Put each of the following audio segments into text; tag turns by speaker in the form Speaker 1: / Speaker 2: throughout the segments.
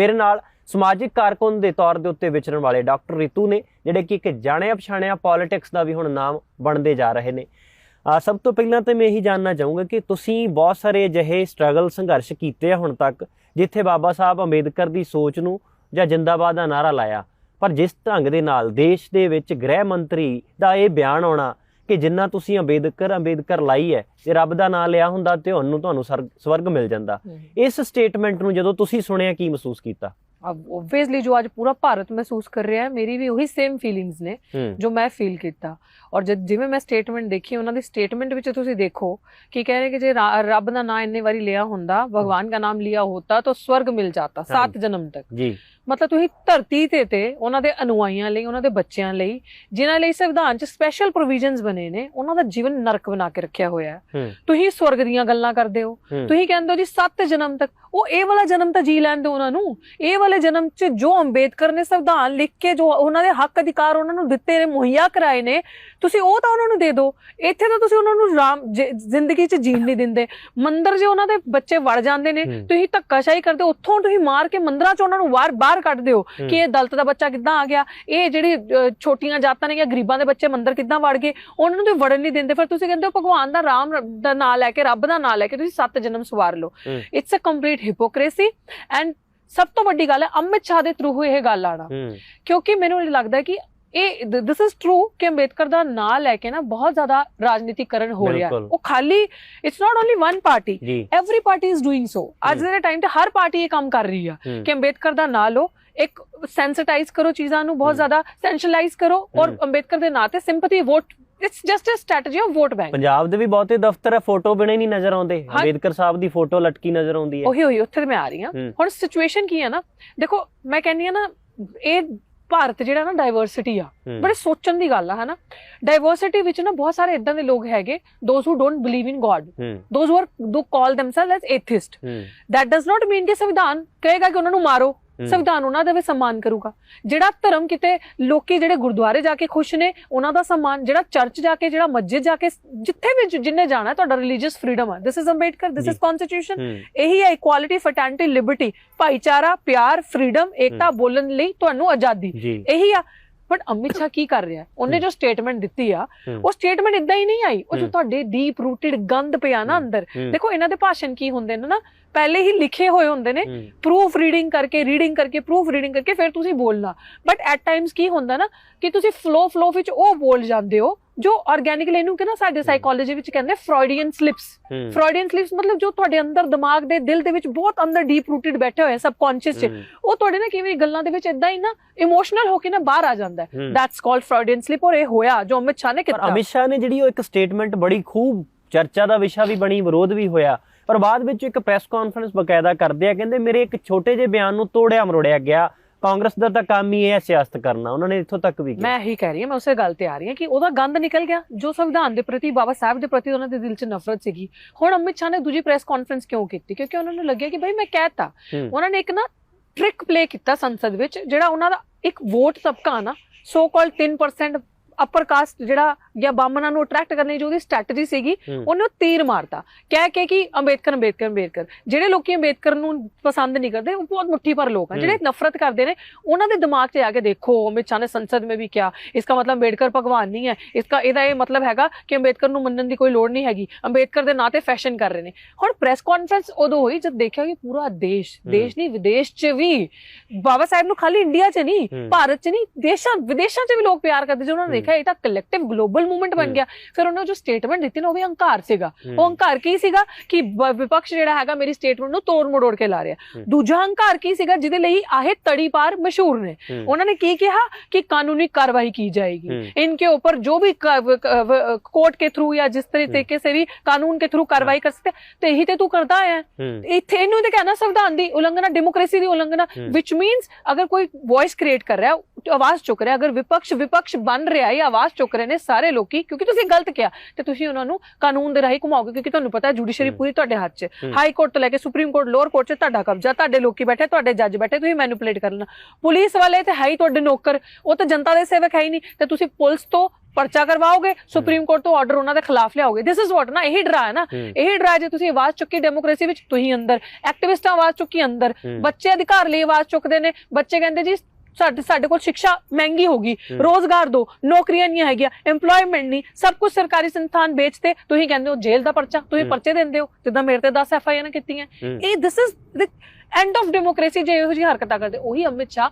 Speaker 1: ਮੇਰੇ ਨਾਲ ਸਮਾਜਿਕ ਕਾਰਕੁਨ ਦੇ ਤੌਰ ਦੇ ਉੱਤੇ ਵਿਚਰਨ ਵਾਲੇ ਡਾਕਟਰ ਰਿਤੂ ਨੇ, ਜਿਹੜੇ ਕਿ ਇੱਕ ਜਾਣਿਆ ਪਛਾਣਿਆ ਪੋਲਿਟਿਕਸ ਦਾ ਵੀ ਹੁਣ ਨਾਮ ਬਣਦੇ ਜਾ ਰਹੇ ਨੇ। ਸਭ ਤੋਂ ਪਹਿਲਾਂ ਤਾਂ ਮੈਂ ਇਹੀ ਜਾਨਣਾ ਚਾਹੂੰਗਾ ਕਿ ਤੁਸੀਂ ਬਹੁਤ ਸਾਰੇ ਅਜਿਹੇ ਸਟਰਗਲ ਸੰਘਰਸ਼ ਕੀਤੇ ਆ ਹੁਣ ਤੱਕ, ਜਿੱਥੇ ਬਾਬਾ ਸਾਹਿਬ ਅੰਬੇਦਕਰ ਦੀ ਸੋਚ ਨੂੰ ਜਾਂ ਜਿੰਦਾਬਾਦ ਦਾ ਨਾਰਾ ਲਾਇਆ। ਪਰ ਜਿਸ ਢੰਗ ਦੇ ਨਾਲ ਦੇਸ਼ ਦੇ ਵਿੱਚ ਗ੍ਰਹਿ ਮੰਤਰੀ ਦਾ ਇਹ ਬਿਆਨ ਆਉਣਾ ਕਿ ਜਿੰਨਾ ਤੁਸੀਂ ਅੰਬੇਦਕਰ ਅੰਬੇਦਕਰ ਲਾਈ ਹੈ ਜੇ ਰੱਬ ਦਾ ਨਾਮ ਲਿਆ ਹੁੰਦਾ ਤੇ ਉਹਨੂੰ ਤੁਹਾਨੂੰ ਸਵਰਗ ਮਿਲ ਜਾਂਦਾ। ਇਸ ਸਟੇਟਮੈਂਟ ਨੂੰ ਜਦੋਂ ਤੁਸੀਂ ਸੁਣਿਆ ਕੀ ਮਹਿਸੂਸ ਕੀਤਾ?
Speaker 2: ਆਬਵੀਅਸਲੀ ਜੋ ਅੱਜ ਪੂਰਾ ਭਾਰਤ ਮਹਿਸੂਸ ਕਰ ਰਿਹਾ ਹੈ ਮੇਰੀ ਵੀ ਉਹੀ ਸੇਮ ਫੀਲਿੰਗਸ ਨੇ ਜੋ ਮੈਂ ਫੀਲ ਕੀਤਾ। ਔਰ ਜਿਵੇਂ ਮੈਂ ਸਟੇਟਮੈਂਟ ਦੇਖੀ ਉਹਨਾਂ ਦੀ ਸਟੇਟਮੈਂਟ ਵਿੱਚ ਤੁਸੀਂ ਦੇਖੋ ਕਿ ਕਹਿ ਰਹੇ ਕਿ ਜੇ ਰੱਬ ਦਾ ਨਾਮ ਇੰਨੇ ਵਾਰੀ ਲਿਆ ਹੁੰਦਾ ਭਗਵਾਨ ਦਾ ਨਾਮ ਲਿਆ ਹੋਤਾ ਤਾਂ ਸਵਰਗ ਮਿਲ ਜਾਤਾ
Speaker 1: 7
Speaker 2: ਜਨਮ ਤੱਕ।
Speaker 1: ਜੀ।
Speaker 2: ਮਤਲਬ ਤੁਸੀਂ ਧਰਤੀ ਤੇ ਤੇ ਉਹਨਾਂ ਦੇ ਅਨੁਆਈਆਂ ਲਈ ਉਹਨਾਂ ਦੇ ਬੱਚਿਆਂ ਲਈ ਜਿਨ੍ਹਾਂ ਲਈ ਸੰਵਿਧਾਨ 'ਚ ਸਪੈਸ਼ਲ ਪ੍ਰੋਵੀਜ਼ਨਸ ਬਣੇ ਨੇ ਉਹਨਾਂ ਦਾ ਜੀਵਨ ਨਰਕ ਬਣਾ ਕੇ ਰੱਖਿਆ ਹੋਇਆ ਹੈ। ਤੁਸੀਂ ਸਵਰਗ ਦੀਆਂ ਗੱਲਾਂ ਕਰਦੇ ਹੋ।
Speaker 1: ਹੂੰ।
Speaker 2: ਤੁਸੀਂ ਕਹਿੰਦੇ ਹੋ ਜੀ ਸੱਤ ਜਨਮ ਤੱਕ ਉਹ ਇਹ ਵਾਲਾ ਜਨਮ ਤਾਂ ਜੀ ਲੈਣ ਦਿਓ ਉਹਨਾਂ ਨੂੰ ਇਹ ਵਾਲੇ ਜਨਮ 'ਚ ਜੋ ਅੰਬੇਦਕਰ ਨੇ ਸੰਵਿਧਾਨ ਲਿਖ ਕੇ ਜੋ ਉਹਨਾਂ ਦੇ ਹੱਕ ਅਧਿਕਾਰ ਉਹਨਾਂ ਨੂੰ ਦਿੱਤੇ ਨੇ ਮੁਹੱਈਆ ਕਰਾਏ ਨੇ ਤੁਸੀਂ ਉਹ ਤਾਂ ਉਹਨਾਂ ਨੂੰ ਦੇ ਦਿਓ ਇੱਥੇ ਤਾਂ ਤੁਸੀਂ ਉਹਨਾਂ ਨੂੰ ਰਾਮ ਜ਼ਿੰਦਗੀ 'ਚ ਜੀਣ ਨਹੀਂ ਦਿੰਦੇ ਮੰਦਰ ਜੇ ਉਹਨਾਂ ਦੇ ਬੱਚੇ ਵੜ ਜਾਂਦੇ ਨੇ। ਤੁਸੀਂ ਧੱਕਾਸ਼ਾਹੀ ਕਰਦੇ ਉੱਥੋਂ ਤੁਸੀਂ ਮਾਰ ਕੇ ਮੰਦਰਾਂ 'ਚ ਉਹਨਾਂ ਨੂੰ ਬਾਹਰ ਬਾਹਰ ਕੱਢ ਦਿਓ। ਕਿ ਇਹ ਦਲਤ ਦਾ ਬੱਚਾ ਕਿੱਦਾਂ ਆ ਗਿਆ ਇਹ ਜਿਹੜੀ ਛੋਟੀਆਂ ਜਾਤਾਂ ਨੇ ਜਾਂ ਗਰੀਬਾਂ ਦੇ ਬੱਚੇ ਮੰਦਰ ਕਿੱਦਾਂ ਵੜ ਗਏ ਉਹਨਾਂ ਨੂੰ ਤੁਸੀਂ ਵੜਨ ਨਹੀਂ ਦਿੰਦੇ ਫਿਰ ਤੁਸੀਂ ਕਹਿੰਦੇ ਹੋ ਭਗਵਾਨ ਦਾ ਰਾਮ ਦਾ ਨਾਮ ਲੈ ਕੇ ਰੱਬ ਦਾ ਨਾਮ ਲੈ ਕੇ ਤੁਸੀਂ ਸੱਤ ਜਨਮ ਸਵਾਰ ਲਓ। It's a complete hypocrisy and ਸਭ ਤੋਂ ਵੱਡੀ ਗੱਲ ਹੈ ਅਮਿਤ ਸ਼ਾਹ ਦੇ ਥਰੂ ਇਹ ਗੱਲ ਆਣਾ ਕਿਉਂਕਿ ਮੈਨੂੰ ਲੱਗਦਾ ਕਿ ਇਹ ਦਿਸ ਇਜ਼ ਟਰੂ ਕਿ ਅੰਬੇਦਕਰ ਦਾ ਨਾਂ ਲੈ ਕੇ ਨਾ ਬਹੁਤ ਜ਼ਿਆਦਾ ਰਾਜਨੀਤੀਕਰਨ ਹੋ ਰਿਹਾ। ਉਹ ਖਾਲੀ it's not only one
Speaker 1: party
Speaker 2: every party is doing so ਅੱਜ ਦੇ ਟਾਈਮ ਤੇ ਹਰ ਪਾਰਟੀ ਇਹ ਕੰਮ ਕਰ ਰਹੀ ਆ ਕਿ ਅੰਬੇਦਕਰ ਦਾ ਨਾਂ ਲਓ ਇੱਕ ਸੈਂਸਿਟਾਈਜ਼ ਕਰੋ ਚੀਜ਼ਾਂ ਨੂੰ ਬਹੁਤ। ਜ਼ਿਆਦਾ ਸੈਂਸ਼ਲਾਈਜ਼ ਕਰੋ ਔਰ। ਅੰਬੇਦਕਰ ਦੇ ਨਾਂ ਤੇ sympathy vote it's just a strategy of vote bank
Speaker 1: Punjab ਦੇ ਵੀ ਬਹੁਤੇ ਦਫ਼ਤਰ ਹੈ ਫੋਟੋ ਬਿਨੇ ਨਹੀਂ ਨਜ਼ਰ ਆਉਂਦੇ। ਅੰਬੇਦਕਰ ਸਾਹਿਬ ਦੀ ਫੋਟੋ ਲਟਕੀ ਨਜ਼ਰ ਆਉਂਦੀ ਹੈ।
Speaker 2: ਉਹੀ ਹੋਈ ਉੱਥੇ ਤੇ ਮੈਂ ਆ ਰਹੀ ਹਾਂ। ਹੁਣ ਸਿਚੁਏਸ਼ਨ ਕੀ ਹੈ ਨਾ? ਦੇਖੋ ਮੈਂ ਕਹਿੰਨੀ ਆ ਨਾ ਇਹ ਭਾਰਤ ਜਿਹੜਾ ਨਾ ਡਾਈਵਰਸਿਟੀ ਆ ਬੜੇ ਸੋਚਣ ਦੀ ਗੱਲ ਆ ਹਨਾ? ਡਾਈਵਰਸਿਟੀ ਵਿੱਚ ਨਾ ਬਹੁਤ ਸਾਰੇ ਇਦਾਂ ਦੇ ਲੋਕ ਹੈਗੇ those who don't believe in
Speaker 1: God
Speaker 2: those who are ਦੋ ਕਾਲ ਥੈਮਸੈਲਵ ਐਸ
Speaker 1: ਹੂੰ।
Speaker 2: That does not mean ਕਿ ਸੰਵਿਧਾਨ ਕਹੇਗਾ ਕਿ ਉਹਨਾਂ ਨੂੰ ਮਾਰੋ। ਸੰਵਿਧਾਨ ਉਹਨਾਂ ਦਾ ਵੀ ਸਨਮਾਨ ਕਰੂਗਾ। ਜਿਹੜਾ ਧਰਮ ਕਿਤੇ ਲੋਕੀ ਜਿਹੜੇ ਗੁਰਦੁਆਰੇ ਜਾ ਕੇ ਖੁਸ਼ ਨੇ ਉਹਨਾਂ ਦਾ ਸਨਮਾਨ ਜਿਹੜਾ ਚਰਚ ਜਾ ਕੇ ਜਿਹੜਾ ਮਸਜਿਦ ਜਾ ਕੇ ਜਿੱਥੇ ਵੀ ਜਿੰਨੇ ਜਾਣਾ ਤੁਹਾਡਾ ਰਿਲੀਜੀਅਸ ਫਰੀडम ਹੈ this is
Speaker 1: Ambedkar
Speaker 2: this is
Speaker 1: constitution
Speaker 2: ਇਹੀ ਹੈ ਇਕੁਐਲਿਟੀ ਫਰਟੈਂਟੀ ਲਿਬਰਟੀ ਭਾਈਚਾਰਾ ਪਿਆਰ ਫਰੀडम ਏਕਤਾ ਬੋਲਣ ਲਈ ਤੁਹਾਨੂੰ ਆਜ਼ਾਦੀ। ਇਹੀ ਆ। ਬਟ ਅਮਿਤ ਸ਼ਾਹ ਕੀ ਕਰ ਰਿਹਾ? ਉਹਨੇ। ਜੋ ਸਟੇਟਮੈਂਟ ਦਿੱਤੀ ਆ। ਉਹ ਸਟੇਟਮੈਂਟ ਇਦਾਂ ਹੀ ਨਹੀਂ ਆਈ ਉਹ ਜੋ। ਤੁਹਾਡੇ ਡੀਪ ਰੂਟਡ ਗੰਦ ਪਿਆ ਨਾ। ਅੰਦਰ ਦੇਖੋ ਇਹਨਾਂ ਦੇ ਭਾਸ਼ਣ ਕੀ ਹੁੰਦੇ ਨੇ ਨਾ ਪਹਿਲੇ ਹੀ ਲਿਖੇ ਹੋਏ ਹੁੰਦੇ ਨੇ ਪ੍ਰੂਫ ਰੀਡਿੰਗ ਕਰਕੇ ਰੀਡਿੰਗ ਕਰਕੇ ਪ੍ਰੂਫ ਰੀਡਿੰਗ ਕਰਕੇ ਫਿਰ ਤੁਸੀਂ ਬੋਲਣਾ ਬਟ ਐਟ ਟਾਈਮਸ ਕੀ ਹੁੰਦਾ ਨਾ ਕਿ ਤੁਸੀਂ ਫਲੋ ਫਲੋ ਵਿੱਚ ਉਹ ਬੋਲ ਜਾਂਦੇ ਹੋ ਜੋ ਆਰਗੈਨਿਕਲੀ ਇਹਨੂੰ ਕਿ ਨਾ ਸਾਡੇ ਸਾਈਕੋਲੋਜੀ ਵਿੱਚ ਕਹਿੰਦੇ ਫਰੋਇਡੀਅਨ ਸਲਿਪਸ ਫਰੋਇਡੀਅਨ ਸਲਿਪਸ ਮਤਲਬ ਜੋ ਤੁਹਾਡੇ ਅੰਦਰ ਦਿਮਾਗ ਦੇ ਦਿਲ ਦੇ ਵਿੱਚ ਬਹੁਤ ਅੰਦਰ ਡੀਪ ਰੂਟਡ ਬੈਠੇ ਹੋਏ ਸਬਕੌਂਸ਼ੀਅਸ 'ਚ। ਉਹ ਤੁਹਾਡੇ ਨਾ ਕਿਵੇਂ ਗੱਲਾਂ ਦੇ ਵਿੱਚ ਇਦਾਂ ਹੀ ਨਾ ਇਮੋਸ਼ਨਲ ਹੋ ਕੇ ਨਾ ਬਾਹਰ ਆ ਜਾਂਦਾ ਹੈ। ਦੈਟਸ ਕਾਲਡ ਫਰੋਇਡੀਅਨ ਸਲਿਪ ਔਰ ਇਹ ਹੋਇਆ ਜੋ ਅਮਿਤ ਸ਼ਾਹ ਨੇ ਕੀਤਾ।
Speaker 1: ਅਮਿਤ ਸ਼ਾਹ ਨੇ ਜਿਹੜੀ ਉਹ ਇੱਕ ਸਟੇਟਮੈਂਟ ਬੜੀ ਖੂਬ ਚਰਚਾ ਦਾ ਵਿਸ਼ਾ ਵੀ ਬਣੀ ਵਿਰੋਧ ਵੀ ਹੋਇਆ। ਪਰ ਬਾਅਦ ਵਿੱਚ ਇੱਕ ਪ੍ਰੈਸ ਕਾਨਫਰੰਸ ਬਕਾਇਦਾ ਕਰਦੇ ਆ ਕਹਿੰਦੇ ਮੇਰੇ ਇੱਕ ਛੋਟੇ ਜਿਹੇ ਬਿਆਨ ਨੂੰ ਤੋੜਿਆ ਮਰੋੜਿਆ ਗਿਆ। ਕਾਂਗਰਸ ਦਾ ਤਾਂ ਕੰਮ ਹੀ ਇਹ ਹੈ ਸਿਆਸਤ ਕਰਨਾ ਉਹਨਾਂ ਨੇ ਇੱਥੋਂ ਤੱਕ ਵੀ ਕੀਤਾ
Speaker 2: ਮੈਂ ਇਹੀ ਕਹਿ ਰਹੀ ਹਾਂ ਮੈਂ ਉਸੇ ਗੱਲ ਤੇ ਆ ਰਹੀ ਹਾਂ ਕਿ ਉਹਦਾ ਗੰਦ ਨਿਕਲ ਗਿਆ ਜੋ ਸੰਵਿਧਾਨ ਦੇ ਪ੍ਰਤੀ ਬਾਬਾ ਸਾਹਿਬ ਦੇ ਪ੍ਰਤੀ ਉਹਨਾਂ ਦੇ ਦਿਲ 'ਚ ਨਫ਼ਰਤ ਸੀਗੀ। ਹੁਣ ਅਮਿਤ ਸ਼ਾਹ ਨੇ ਦੂਜੀ ਪ੍ਰੈਸ ਕਾਨਫਰੰਸ ਕਿਉਂ ਕੀਤੀ? ਕਿਉਂਕਿ ਉਹਨਾਂ ਨੂੰ ਲੱਗਿਆ ਕਿ ਭਾਈ ਮੈਂ ਕਹਿਤਾ ਉਹਨਾਂ ਨੇ ਇੱਕ ਨਾ ਟ੍ਰਿਕ ਪਲੇ ਕੀਤਾ ਸੰਸਦ ਵਿੱਚ ਜਿਹੜਾ ਉਹਨਾਂ ਦਾ ਇੱਕ ਵੋਟ ਤਬਕਾ ਨਾ ਸੋ ਕਾਲਡ 3% ਅਪਰ ਕਾਸਟ ਜਿਹੜਾ ਜਾਂ ਬਾਮਨਾਂ ਨੂੰ ਅਟਰੈਕਟ ਕਰਨ ਦੀ ਜੋ ਉਹਦੀ ਸਟ੍ਰੈਟਜੀ ਸੀਗੀ ਉਹਨੇ ਤੀਰ ਮਾਰਤਾ। ਕਹਿ ਕੇ ਕਿ ਅੰਬੇਦਕਰ ਅੰਬੇਦਕਰ ਅੰਬੇਦਕਰ ਜਿਹੜੇ ਲੋਕੀ ਅੰਬੇਦਕਰ ਨੂੰ ਪਸੰਦ ਨਹੀਂ ਕਰਦੇ ਉਹ ਬਹੁਤ ਮੁੱਠੀ ਪਰ ਲੋਕ ਆ ਜਿਹੜੇ ਨਫ਼ਰਤ ਕਰਦੇ ਨੇ ਉਹਨਾਂ ਦੇ ਦਿਮਾਗ 'ਚ ਆ ਕੇ ਦੇਖੋ ਅਮਿਤ ਸ਼ਾਹ ਨੇ ਸੰਸਦ ਵਿੱਚ ਵੀ ਕਿਹਾ ਇਸਕਾ ਮਤਲਬ ਅੰਬੇਦਕਰ ਭਗਵਾਨ ਨਹੀਂ ਹੈ। ਇਸਕਾ ਇਹਦਾ ਇਹ ਮਤਲਬ ਹੈਗਾ ਕਿ ਅੰਬੇਦਕਰ ਨੂੰ ਮੰਨਣ ਦੀ ਕੋਈ ਲੋੜ ਨਹੀਂ ਹੈਗੀ। ਅੰਬੇਦਕਰ ਦੇ ਨਾਂ ਤੇ ਫੈਸ਼ਨ ਕਰ ਰਹੇ ਨੇ। ਹੁਣ ਪ੍ਰੈਸ ਕਾਨਫਰੰਸ ਉਦੋਂ ਹੋਈ ਜਦ ਦੇਖਿਆ ਕਿ ਪੂਰਾ ਦੇਸ਼ ਦੇਸ਼ ਨਹੀਂ ਵਿਦੇਸ਼ 'ਚ ਵੀ ਬਾਬਾ ਸਾਹਿਬ ਨੂੰ ਖਾਲੀ ਇੰਡੀਆ 'ਚ ਨਹੀਂ ਭਾਰਤ 'ਚ ਨਹੀਂ ਦੇਸ਼ਾਂ ਵਿਦੇਸ਼ਾਂ 'ਚ ਵੀ ਲੋਕ ਪਿਆਰ ਕਰਦੇ ਜੋ ਉਹਨਾਂ ਨੇ
Speaker 1: ਹਮ।
Speaker 2: ਦੇਖਿਆ ਇਹ ਤਾਂ ਕਲੈਕਟਿਵ ਗਲੋਬਲ ਮੂਵਮੈਂਟ ਬਣ
Speaker 1: ਹਮ।
Speaker 2: ਗਿਆ ਫਿਰ ਉਹਨਾਂ ਜੋ ਸਟੇਟਮੈਂਟ ਦਿੱਤੀ ਨਾ ਉਹ ਵੀ ਹੰਕਾਰ ਸੀਗਾ
Speaker 1: ਹੂੰ,
Speaker 2: ਉਹ ਹੰਕਾਰ ਕੀ ਸੀਗਾ ਕਿ ਬ- ਵਿਪਕਸ਼ ਜਿਹੜਾ ਹੈਗਾ ਮੇਰੀ ਸਟੇਟਮੈਂਟ ਨੂੰ ਤੋੜ ਮੜੋੜ ਕੇ ਲਾ ਰਿਹਾ
Speaker 1: ਹਮ।
Speaker 2: ਦੂਜਾ ਹੰਕਾਰ ਕੀ ਸੀਗਾ ਜਿਹਦੇ ਲਈ ਆਹੇ ਤੜੀ ਪਾਰ ਮਸ਼ਹੂਰ ਨੇ
Speaker 1: ਹੂੰ,
Speaker 2: ਉਹਨਾਂ ਨੇ ਕੀ ਕਿਹਾ ਕਿ ਕਾਨੂੰਨੀ ਕਾਰਵਾਈ की जाएगी
Speaker 1: हम्म।
Speaker 2: इनके ऊपर जो भी कोर्ट के थ्रू या जिस तरीके से भी कानून के थ्रू कार्रवाई कर सकते ਤੇ ਇਹੀ ਤੇ ਤੂੰ ਕਰਦਾ ਹੈ
Speaker 1: ਹੂੰ,
Speaker 2: ਇੱਥੇ ਇਹਨੂੰ ਤੇ ਕਹਿਣਾ ਸੰਵਿਧਾਨ ਦੀ ਉਲੰਘਣਾ ਡੈਮੋਕ੍ਰੇਸੀ ਦੀ ਉਲੰਘਣਾ
Speaker 1: ਹਮ।
Speaker 2: ਵਿਚ ਮੀਨਸ ਅਗਰ ਕੋਈ ਵੌਇਸ ਕ੍ਰੀਏਟ ਕਰ ਰਿਹਾ ਹੈ ਆਵਾਜ਼ ਚੁੱਕ ਰਿਹਾ ਅਗਰ ਵਿਪਕਸ਼ ਵਿਪਕਸ਼ ਬਣ ਰਿਹਾ ਹੈ ਆਵਾਜ਼ ਚੁੱਕ ਰਹੇ ਨੇ ਸਾਰੇ ਲੋਕੀ ਕਿਉਂਕਿ ਤੁਸੀਂ ਗਲਤ ਕਿਹਾ ਤੇ ਤੁਸੀਂ ਉਹਨਾਂ ਨੂੰ ਕਾਨੂੰਨ ਦੇ ਰਾਹੀਂ ਘੁਮਾਓਗੇ ਕਿਉਂਕਿ ਤੁਹਾਨੂੰ ਪਤਾ ਹੈ ਜੁਡੀਸ਼ਰੀ। ਪੂਰੀ ਤੁਹਾਡੇ ਹੱਥ 'ਚ। ਹਾਈ ਕੋਰਟ ਤੋਂ ਲੈ ਕੇ ਸੁਪਰੀਮ ਕੋਰਟ ਲੋਅਰ ਕੋਰਟ 'ਚ ਤੁਹਾਡਾ ਕਬਜ਼ਾ ਤੁਹਾਡੇ ਲੋਕੀ ਬੈਠੇ ਤੁਹਾਡੇ ਜੱਜ ਬੈਠੇ ਤੁਸੀਂ ਮੈਨੂਪੂਲੇਟ ਕਰਨਾ ਪੁਲਿਸ ਵਾਲੇ ਤੇ ਹੈ ਹੀ ਤੁਹਾਡੇ ਨੌਕਰ ਉਹ ਤਾਂ ਜਨਤਾ ਦੇ ਸੇਵਕ ਹੈ ਹੀ ਨਹੀਂ। ਤੇ ਤੁਸੀਂ ਪੁਲਿਸ ਤੋਂ ਪਰਚਾ ਕਰਵਾਓਗੇ ਸੁਪਰੀਮ ਕੋਰਟ ਤੋਂ ਆਰਡਰ ਉਹਨਾਂ ਦੇ ਖਿਲਾਫ ਲਿਆਓਗੇ। ਦਿਸ ਇਜ਼ ਵਾਟ ਨਾ ਇਹੀ ਡਰਾ ਹੈ ਨਾ। ਇਹ ਡਰਾ ਜੇ ਤੁਸੀਂ ਆਵਾਜ਼ ਚੁੱਕੀ ਡੈਮੋਕ੍ਰੇਸੀ ਵਿੱਚ ਤੁਸੀਂ ਅੰਦਰ। ਐਕਟਿਵਿਸਟਾਂ ਆਵਾਜ਼ ਚੁੱਕੀ ਅੰਦਰ। ਬੱਚੇ ਅਧਿਕਾਰ ਲਈ ਆਵਾਜ਼ ਚੁੱਕਦੇ ਨੇ। ਬੱਚੇ ਕਹਿੰਦੇ ਜੀ ਸਾਡੇ ਸਾਡੇ ਕੋਲ ਸਿੱਖਿਆ ਮਹਿੰਗੀ ਹੋਗੀ
Speaker 1: ਹੂੰ।
Speaker 2: ਰੋਜ਼ਗਾਰ ਦੋ ਨੌਕਰੀਆਂ ਨਹੀਂ ਹੈਗੀਆਂ EMPLOYMENT ਨਹੀਂ ਸਭ ਕੁਝ ਸਰਕਾਰੀ ਸੰਸਥਾਨ ਵੇਚਤੇ ਤੁਸੀਂ ਕਹਿੰਦੇ ਹੋ ਜੇਲ੍ਹ ਦਾ ਪਰਚਾ ਤੁਸੀਂ। ਪਰਚੇ ਦਿੰਦੇ ਹੋ ਜਿੱਦਾਂ ਮੇਰੇ ਤੇ 10 ਐਫਆਈਆਰ ਕੀਤੀਆਂ ਇਹ this is end of democracy ਜੇ ਇਹੋ ਜਿਹੀ ਹਰਕਤਾਂ ਕਰਦੇ ਉਹੀ ਅਮਿਤ ਸ਼ਾਹ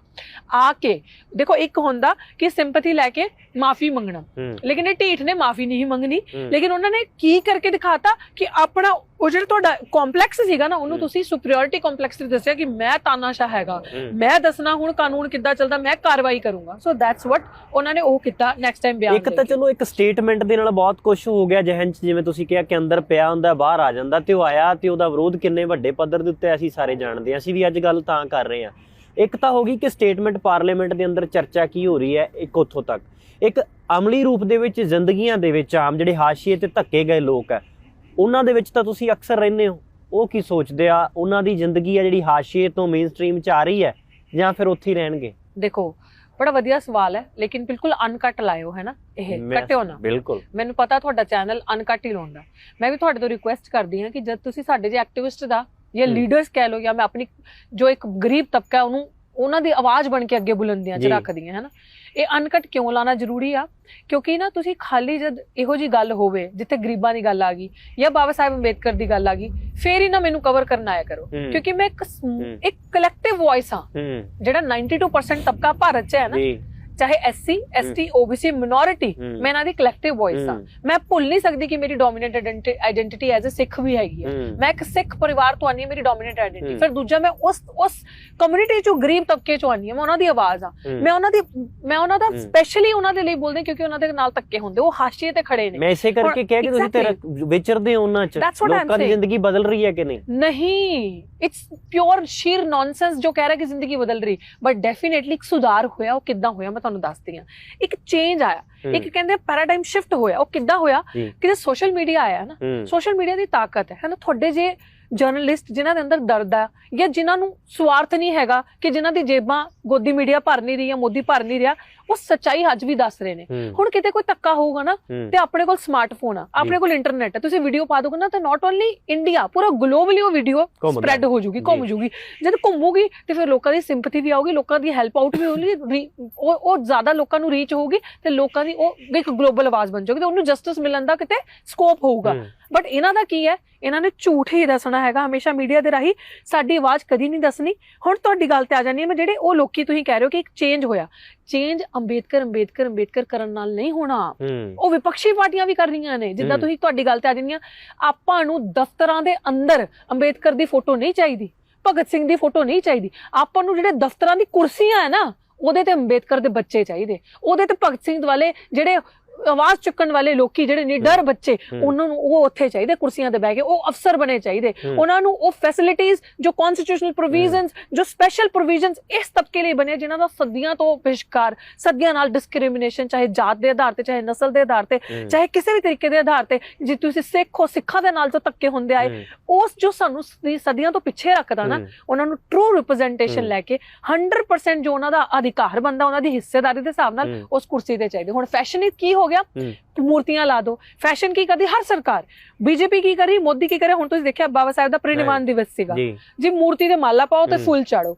Speaker 2: ਆ ਕੇ ਦੇਖੋ ਇੱਕ ਹੁੰਦਾ ਕਿ ਸਿੰਪਥੀ ਲੈ ਕੇ ਮਾਫੀ ਮੰਗਣਾ ਲੇਕਿਨ ਇਹ ਢੀਠ ਨੇ ਮਾਫੀ ਨਹੀਂ ਮੰਗਣੀ ਲੇਕਿਨ ਉਹਨਾਂ ਨੇ ਕੀ ਕਰਕੇ ਦਿਖਾਤਾ ਕਿ ਆਪਣਾ ਉਹ ਜਿਹੜਾ ਤੁਹਾਡਾ ਕੰਪਲੈਕਸ ਸੀਗਾ ਨਾ ਉਹਨੂੰ। ਤੁਸੀਂ ਸੁਪੀਰੀਅਰਿਟੀ ਕੰਪਲੈਕਸ ਤੇ ਦੱਸਿਆ ਕਿ ਮੈਂ ਤਾਨਾਸ਼ਾਹ ਹੈਗਾ। ਮੈਂ ਦੱਸਣਾ ਹੁਣ ਕਾਨੂੰਨ ਕਿੱਦਾਂ ਚੱਲਦਾ ਮੈਂ ਕਾਰਵਾਈ ਕਰੂੰਗਾ ਸੋ ਦੈਟਸ ਵਾਟ ਉਹਨਾਂ ਨੇ ਉਹ ਕੀਤਾ ਨੈਕਸਟ ਟਾਈਮ ਬਿਆਨ
Speaker 1: ਇੱਕ ਤਾਂ ਚਲੋ ਇੱਕ ਸਟੇਟਮੈਂਟ ਦੇ ਨਾਲ ਬਹੁਤ ਕੁਝ ਹੋ ਗਿਆ ਜਹਨ ਚ ਜਿਵੇਂ ਤੁਸੀਂ ਕਿਹਾ ਕਿ ਅੰਦਰ ਪਿਆ ਹੁੰਦਾ ਬਾਹਰ ਆ ਜਾਂਦਾ ਤੇ ਉਹ ਆਇਆ ਤੇ ਉਹਦਾ ਵਿਰੋਧ ਕਿੰਨੇ ਵੱਡੇ ਪੱਧਰ ਦੇ ਉੱਤੇ ਅਸੀਂ ਸਾਰੇ ਜਾਣਦੇ ਹਾਂ। ਅਸੀਂ ਵੀ ਅੱਜ ਗੱਲ ਤਾਂ ਕਰ ਰਹੇ ਹਾਂ। ਇੱਕ ਤਾਂ ਹੋ ਗਈ ਕਿ ਸਟੇਟਮੈਂਟ ਪਾਰਲੀਮੈਂਟ ਦੇ ਅੰਦਰ ਚਰਚਾ ਕੀ ਹੋ ਰਹੀ ਹੈ ਇੱਕ ਉੱਥੋਂ ਤੱਕ। ਇੱਕ ਅਮਲੀ ਰੂਪ ਦੇ ਵਿੱਚ ਜ਼ਿੰਦਗੀਆਂ ਦੇ ਵਿੱਚ ਆਮ ਜਿਹੜੇ ਹਾਸ਼ੀਏ ਤੇ ਧੱਕੇ ਗਏ ਲੋਕ ਹੈ ਉਹਨਾਂ ਦੇ ਵਿੱਚ ਤਾਂ ਤੁਸੀਂ ਅਕਸਰ ਰਹਿੰਦੇ ਹੋ। ਉਹ ਕੀ ਸੋਚਦੇ ਆ? ਉਹਨਾਂ ਦੀ ਜ਼ਿੰਦਗੀ ਆ ਜਿਹੜੀ ਹਾਸ਼ੀਏ ਤੋਂ ਮੇਨਸਟ੍ਰੀਮ ਚ ਆ ਰਹੀ ਹੈ ਜਾਂ ਫਿਰ ਉੱਥੇ ਹੀ ਰਹਿਣਗੇ?
Speaker 2: ਦੇਖੋ ਬੜਾ ਵਧੀਆ ਸਵਾਲ ਹੈ ਲੇਕਿਨ ਬਿਲਕੁਲ ਅਨਕਟ ਲਾਇਓ ਹੈ ਨਾ? ਇਹ ਕੱਟਿਓ ਨਾ।
Speaker 1: ਬਿਲਕੁਲ।
Speaker 2: ਮੈਨੂੰ ਪਤਾ ਤੁਹਾਡਾ ਚੈਨਲ ਅਨਕਟ ਹੀ ਲਾਉਂਦਾ। ਮੈਂ ਵੀ ਤੁਹਾਡੇ ਤੋਂ ਰਿਕੁਐਸਟ ਕਰਦੀ ਹਾਂ ਕਿ ਜਦ ਤੁਸੀਂ ਸਾਡੇ ਜੇ ਐਕਟਿਵਿਸਟ ਦਾ ਜਾਂ। ਲੀਡਰਸ ਕਹਿ ਲਓ ਜਾਂ ਮੈਂ ਆਪਣੀ ਜੋ ਇੱਕ ਗਰੀਬ ਤਬਕਾ ਉਹਨੂੰ ਉਹਨਾਂ ਦੀ ਆਵਾਜ਼ ਬਣ ਕੇ ਅੱਗੇ ਬੁਲੰਦੀਆਂ 'ਚ। ਰੱਖਦੀਆਂ ਹੈ ਨਾ ਇਹ ਅਨਕਟ ਕਿਉਂ ਲਾਣਾ ਜ਼ਰੂਰੀ ਆ ਕਿਉਂਕਿ ਨਾ ਤੁਸੀਂ ਖਾਲੀ ਜਦ ਇਹੋ ਜੀ ਗੱਲ ਹੋਵੇ ਜਿੱਥੇ ਗਰੀਬਾਂ ਦੀ ਗੱਲ ਆ ਗਈ ਜਾਂ ਬਾਬਾ ਸਾਹਿਬ ਅੰਬੇਦਕਰ ਦੀ ਗੱਲ ਆ ਗਈ ਫੇਰ ਹੀ ਨਾ ਮੈਨੂੰ ਕਵਰ ਕਰਨਾ ਆਇਆ ਕਰੋ। ਕਿਉਂਕਿ ਮੈਂ ਇੱਕ। ਇੱਕ ਕਲੈਕਟਿਵ ਵੌਇਸ ਹੂੰ ਜਿਹੜਾ 92% ਤਬਕਾ ਭਾਰਤ 'ਚ ਹੈ ਨਾ ਚਾਹੇ ਐਸਸੀ ਐਸਟੀ ਓਬੀਸੀ ਮਿਨੋਰਿਟੀ। ਮੈਂ ਇਹਨਾਂ ਦੀ ਕਲੈਕਟਿਵ ਵੌਇਸ ਹੂੰ, ਮੈਂ ਭੁੱਲ ਨਹੀਂ ਸਕਦੀ ਕਿ ਮੇਰੀ dominant identity as a Sikh ਵੀ ਹੈਗੀ ਹੂੰ, ਮੈਂ ਇੱਕ ਸਿੱਖ ਪਰਿਵਾਰ ਤੋਂ ਆਨੀ ਮੇਰੀ ਡੋਮੀਨੈਂਟ ਆਇਡੈਂਟੀਟੀ
Speaker 1: ਹੂੰ।
Speaker 2: ਫਿਰ ਦੂਜਾ ਮੈਂ ਉਸ ਉਸ ਕਮਿਊਨਿਟੀ ਚੋਂ ਗਰੀਬ ਤਬਕੇ ਚੋਂ ਆਨੀ ਹਾਂ। ਮੈਂ ਉਹਨਾਂ ਦੀ ਆਵਾਜ਼ ਆ। ਮੈਂ ਉਹਨਾਂ ਦੀ ਮੈਂ ਉਹਨਾਂ ਦਾ। ਸਪੈਸ਼ਲੀ ਉਹਨਾਂ ਦੇ ਲਈ ਬੋਲਦੀ ਕਿਉਂਕਿ ਉਹਨਾਂ ਦੇ ਨਾਲ ਧੱਕੇ ਹੁੰਦੇ। ਉਹ ਹਾਸ਼ੀਏ ਤੇ ਖੜੇ ਨੇ।
Speaker 1: ਮੈਂ ਇਸੇ ਕਰਕੇ ਕਿਹਾ ਕਿ ਤੁਸੀਂ ਤੇ
Speaker 2: Exactly.
Speaker 1: ਵਿਚਰਦੇ ਹੋ ਉਹਨਾਂ ਚ। ਲੋਕਾਂ ਦੀ. ਜ਼ਿੰਦਗੀ ਬਦਲ ਰਹੀ ਹੈ ਕਿ ਨਹੀਂ?
Speaker 2: ਨਹੀਂ। ਇਟਸ ਪਿਓਰ ਸ਼ੀਰ ਨੌਨਸੈਂਸ ਜੋ ਕਹਿ ਰਿਹਾ ਕਿ ਜ਼ਿੰਦਗੀ ਬਦਲ ਰਹੀ। ਬਟ ਡੈਫੀਨਿਟਲੀ ਇੱਕ ਸੁਧਾਰ ਹੋਇਆ ਉਹ ਕਿੱਦਾਂ ਹੋਇਆ? ਮੈਂ ਤੁਹਾਨੂੰ ਦੱਸਦੀ ਹਾਂ। ਇੱਕ ਚੇਂਜ ਆਇਆ। ਇੱਕ ਕਹਿੰਦੇ ਪੈਰਾਡਾਈਮ ਸ਼ਿਫਟ ਹੋਇਆ। ਉਹ ਕਿੱਦਾਂ ਹੋਇਆ?
Speaker 1: ਜੀ।
Speaker 2: ਕਿ ਸੋਸ਼ਲ ਮੀਡੀਆ ਆਇਆ ਨਾ। ਸੋਸ਼ਲ ਮੀਡੀਆ ਦੀ ਤਾਕਤ ਹੈ। ਹੈ ਨਾ ਤੁਹਾਡੇ ਜੇ ਜਰਨਲਿਸਟ ਜਿਨ੍ਹਾਂ ਦੇ ਅੰਦਰ ਦਰਦ ਆ ਜਾਂ ਜਿਨ੍ਹਾਂ ਨੂੰ ਸਵਾਰਥ ਨਹੀਂ ਹੈਗਾ ਕਿ ਜਿਨ੍ਹਾਂ ਦੀ ਜੇਬਾਂ ਗੋਦੀ ਮੀਡੀਆ ਭਰ ਨਹੀਂ ਰਹੀ ਜਾਂ ਮੋਦੀ ਭਰ ਨਹੀਂ ਰਿਹਾ ਉਹ ਸੱਚਾਈ ਅੱਜ ਵੀ ਦੱਸ ਰਹੇ ਨੇ। ਹੁਣ ਕਿਤੇ ਕੋਈ ਧੱਕਾ ਹੋਊਗਾ ਨਾ ਤੇ ਆਪਣੇ ਕੋਲ ਸਮਾਰਟਫੋਨ ਆ ਆਪਣੇ ਕੋਲ ਇੰਟਰਨੈਟ ਹੈ ਤੁਸੀਂ ਵੀਡੀਓ ਪਾ ਦੋਗੇ ਨਾ ਤਾਂ ਨਾਟ ਓਨਲੀ ਇੰਡੀਆ ਪੂਰਾ ਗਲੋਬਲੀ ਉਹ ਵੀਡੀਓ। ਸਪਰੈਡ ਹੋ ਜੂਗੀ ਘੁੰਮ। ਜੂਗੀ ਜਦ ਘੁੰਮੂਗੀ ਤੇ ਫਿਰ ਲੋਕਾਂ ਦੀ ਸਿੰਪਥੀ ਵੀ ਆਊਗੀ ਲੋਕਾਂ ਦੀ ਹੈਲਪ ਆਊਟ ਵੀ ਹੋਊਗੀ ਉਹ ਉਹ ਜ਼ਿਆਦਾ ਲੋਕਾਂ ਨੂੰ ਰੀਚ ਹੋਊਗੀ ਤੇ ਲੋਕਾਂ ਦੀ ਉਹ ਇੱਕ ਗਲੋਬਲ ਆਵਾਜ਼ ਬਣ ਜਾਊਗੀ ਤੇ ਉਹਨੂੰ ਜਸਟਿਸ ਮਿਲਣ ਦਾ ਕਿਤੇ ਸਕੋਪ ਹੋਊਗਾ। ਬਟ ਇਹਨਾਂ ਦਾ ਕੀ ਹੈ? ਇਹਨਾਂ ਨੇ ਝੂਠ ਹੀ ਦੱਸਣਾ ਹੈਗਾ ਹਮੇਸ਼ਾ ਮੀਡੀਆ ਦੇ ਰਾਹੀਂ ਸਾਡੀ ਆਵਾਜ਼ ਕਦੀ ਨਹੀਂ ਦੱਸਣੀ। ਹੁਣ ਤੁਹਾਡੀ ਗੱਲ ਤੇ ਆ ਜਾਣੀ ਹੈ ਮੈਂ ਜਿਹੜੇ ਉਹ ਲੋਕੀ ਤੁਸੀਂ ਕਹਿ ਰਹੇ ਹੋ ਕਿ ਇੱਕ ਚੇਂਜ ਹੋਇਆ। ਚੇਂਜ ਅੰਬੇਦਕਰ ਅੰਬੇਦਕਰ ਅੰਬੇਦਕਰ ਕਰਨ ਨਾਲ ਨਹੀਂ ਹੋਣਾ। ਉਹ ਵਿਪਕਸ਼ੀ ਪਾਰਟੀਆਂ ਵੀ ਕਰ ਰਹੀਆਂ ਨੇ। ਜਿੱਦਾਂ। ਤੁਸੀਂ ਤੁਹਾਡੀ ਗੱਲ ਤੇ ਆ ਜਾਂਦੀਆਂ ਆਪਾਂ ਨੂੰ ਦਫ਼ਤਰਾਂ ਦੇ ਅੰਦਰ ਅੰਬੇਦਕਰ ਦੀ ਫੋਟੋ ਨਹੀਂ ਚਾਹੀਦੀ ਭਗਤ ਸਿੰਘ ਦੀ ਫੋਟੋ ਨਹੀਂ ਚਾਹੀਦੀ। ਆਪਾਂ ਨੂੰ ਜਿਹੜੇ ਦਫ਼ਤਰਾਂ ਦੀ ਕੁਰਸੀਆਂ ਹੈ ਨਾ ਉਹਦੇ ਤੇ ਅੰਬੇਦਕਰ ਦੇ ਬੱਚੇ ਚਾਹੀਦੇ। ਉਹਦੇ ਤੇ ਭਗਤ ਸਿੰਘ ਵਾਲੇ ਜਿਹੜੇ ਆਵਾਜ਼ ਚੁੱਕਣ ਵਾਲੇ ਲੋਕੀ ਜਿਹੜੇ ਨਿਡਰ ਬੱਚੇ। ਉਹਨਾਂ ਨੂੰ ਉਹ ਉੱਥੇ ਚਾਹੀਦੇ ਕੁਰਸੀਆਂ ਤੇ ਬਹਿ ਕੇ ਉਹ ਅਫਸਰ ਬਣੇ ਚਾਹੀਦੇ। ਉਹਨਾਂ ਨੂੰ ਉਹ ਫੈਸਿਲਿਟੀਆਂ ਜੋ ਕਨਸਟੀਟਿਊਸ਼ਨਲ ਪ੍ਰੋਵੀਜ਼ਨਸ ਜੋ ਸਪੈਸ਼ਲ ਪ੍ਰੋਵੀਜ਼ਨਸ ਇਸ ਤਬਕੇ ਲਈ ਬਣੇ ਜਿਨ੍ਹਾਂ ਦਾ ਸਦੀਆਂ ਤੋਂ ਬਹਿਸ਼ਕਾਰ ਸਦੀਆਂ ਨਾਲ ਡਿਸਕ੍ਰਿਮੀਨੇਸ਼ਨ ਚਾਹੇ ਜਾਤ ਦੇ ਆਧਾਰ ਤੇ ਚਾਹੇ ਨਸਲ ਦੇ ਆਧਾਰ ਤੇ ਚਾਹੇ ਕਿਸੇ ਵੀ ਤਰੀਕੇ ਦੇ ਆਧਾਰ ਤੇ ਜੇ ਤੁਸੀਂ ਸਿੱਖ ਹੋ ਸਿੱਖਾਂ ਦੇ ਨਾਲ ਜੋ ਧੱਕੇ ਹੁੰਦੇ ਆਏ ਉਸ ਜੋ ਸਾਨੂੰ ਸਦੀ- ਸਦੀਆਂ ਤੋਂ ਪਿੱਛੇ ਰੱਖਦਾ ਨਾ ਉਹਨਾਂ ਨੂੰ ਟਰੂ ਰਿਪਰੈਜ਼ੈਂਟੇਸ਼ਨ। ਲੈ ਕੇ 100% ਜੋ ਉਹਨਾਂ ਦਾ ਅਧਿਕਾਰ ਬੰਦਾ ਉਹਨਾਂ ਦੀ ਹਿੱਸੇਦਾਰੀ ਦੇ ਹਿਸਾਬ ਨਾਲ। ਉਸ ਕੁਰਸੀ ਤੇ ਚਾਹੀਦੇ ਹੁਣ ਫੈਸ਼ਨ ਕੀ ਹੋ ਗਿਆ। ਮੂਰਤੀਆਂ ਲਾ ਦੋ। ਫੈਸ਼ਨ ਕੀ ਕਰਦੀ? ਹਰ ਸਰਕਾਰ। ਬੀਜੇਪੀ ਕੀ ਕਰੀ ਮੋਦੀ ਕੀ ਕਰੇ ਹੁਣ ਤੁਸੀਂ ਦੇਖਿਆ ਬਾਬਾ ਸਾਹਿਬ ਦਾ ਪ੍ਰਿਨਿਮਾਨ ਦਿਵਸ ਸੀਗਾ।
Speaker 1: ਜੀ।
Speaker 2: ਮੂਰਤੀ ਤੇ ਮਾਲਾ ਪਾਓ ਤੇ। ਫੁੱਲ ਚਾੜੋ।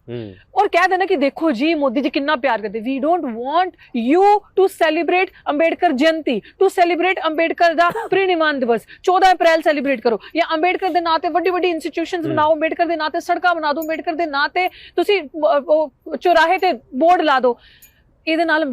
Speaker 2: ਔਰ ਕਹਿ ਦੇਣਾ ਕਿ ਦੇਖੋ ਜੀ ਮੋਦੀ ਜੀ ਕਿੰਨਾ ਪਿਆਰ ਕਰਦੇ। We don't want you to celebrate Ambedkar Jayanti. To celebrate Ambedkar the Parinirvan Diwas. 14 April celebrate ਕਰੋ। ਜਾਂ ਅੰਬੇਡਕਰ ਦੇ ਨਾਂ ਤੇ ਵੱਡੀ ਵੱਡੀ ਇੰਸਟੀਟਿਊਸ਼ਨਸ। ਬਣਾਓ ਅੰਬੇਡਕਰ ਦੇ ਨਾਂ ਤੇ ਸੜਕਾਂ ਬਣਾ ਦਿਓ ਅੰਬੇਡਕਰ ਦੇ ਨਾਂ ਤੇ ਤੁਸੀਂ ਚੁਰਾਹੇ ਤੇ ਬੋਰਡ ਲਾ ਦਿਓ ਇਹਦੇ ਨਾਲ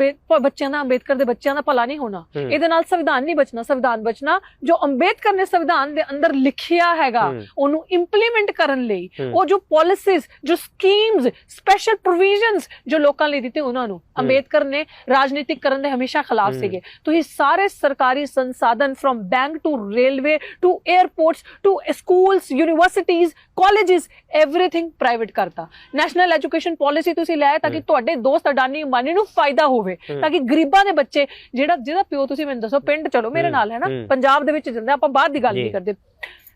Speaker 2: ਬੱਚਿਆਂ ਦਾ ਅੰਬੇਦਕਰ ਦੇ ਬੱਚਿਆਂ ਦਾ ਭਲਾ ਨਹੀਂ ਹੋਣਾ। ਇਹਦੇ ਨਾਲ ਸੰਵਿਧਾਨ ਨਹੀਂ ਬਚਣਾ। ਸੰਵਿਧਾਨ ਬਚਣਾ ਜੋ ਅੰਬੇਦਕਰ ਨੇ ਸੰਵਿਧਾਨ ਦੇ ਅੰਦਰ ਲਿਖਿਆ ਹੈਗਾ ਉਹਨੂੰ ਇੰਪਲੀਮੈਂਟ ਕਰਨ ਲਈ। ਉਹ ਜੋ ਪਾਲਿਸੀਜ਼ ਜੋ ਸਕੀਮਸ ਸਪੈਸ਼ਲ ਪ੍ਰੋਵੀਜ਼ਨਸ ਜੋ ਲੋਕਾਂ ਲਈ ਦਿੱਤੇ ਉਹਨਾਂ ਨੂੰ ਅੰਬੇਦਕਰ ਨੇ ਰਾਜਨੀਤਿਕ ਕਰਨ ਦੇ ਹਮੇਸ਼ਾ ਖਿਲਾਫ। ਸੀਗੇ। ਤੁਸੀਂ ਸਾਰੇ ਸਰਕਾਰੀ ਸੰਸਾਧਨ from bank to railway to airports to schools universities colleges everything private ਕਰਤਾ ਨੈਸ਼ਨਲ ਐਜੂਕੇਸ਼ਨ ਪਾਲਿਸੀ ਤੁਸੀਂ ਲੈ ਤਾਂ ਕਿ। ਤੁਹਾਡੇ ਦੋਸਤ ਅਡਾਨੀ ਅੰਬਾਨੀ ਨੂੰ ਫਾਇਦਾ ਹੋਵੇ। ਤਾਂ ਕਿ ਗਰੀਬਾਂ ਦੇ ਬੱਚੇ ਜਿਹੜਾ ਜਿਹਦਾ ਪਿਓ ਤੁਸੀਂ ਮੈਨੂੰ ਦੱਸੋ ਪਿੰਡ ਚਲੋ ਮੇਰੇ ਨਾਲ ਹੈ ਨਾ। ਪੰਜਾਬ ਦੇ ਵਿੱਚ ਜਾਂਦਾ ਆਪਾਂ ਬਾਹਰ ਦੀ ਗੱਲ। ਨਹੀਂ ਕਰਦੇ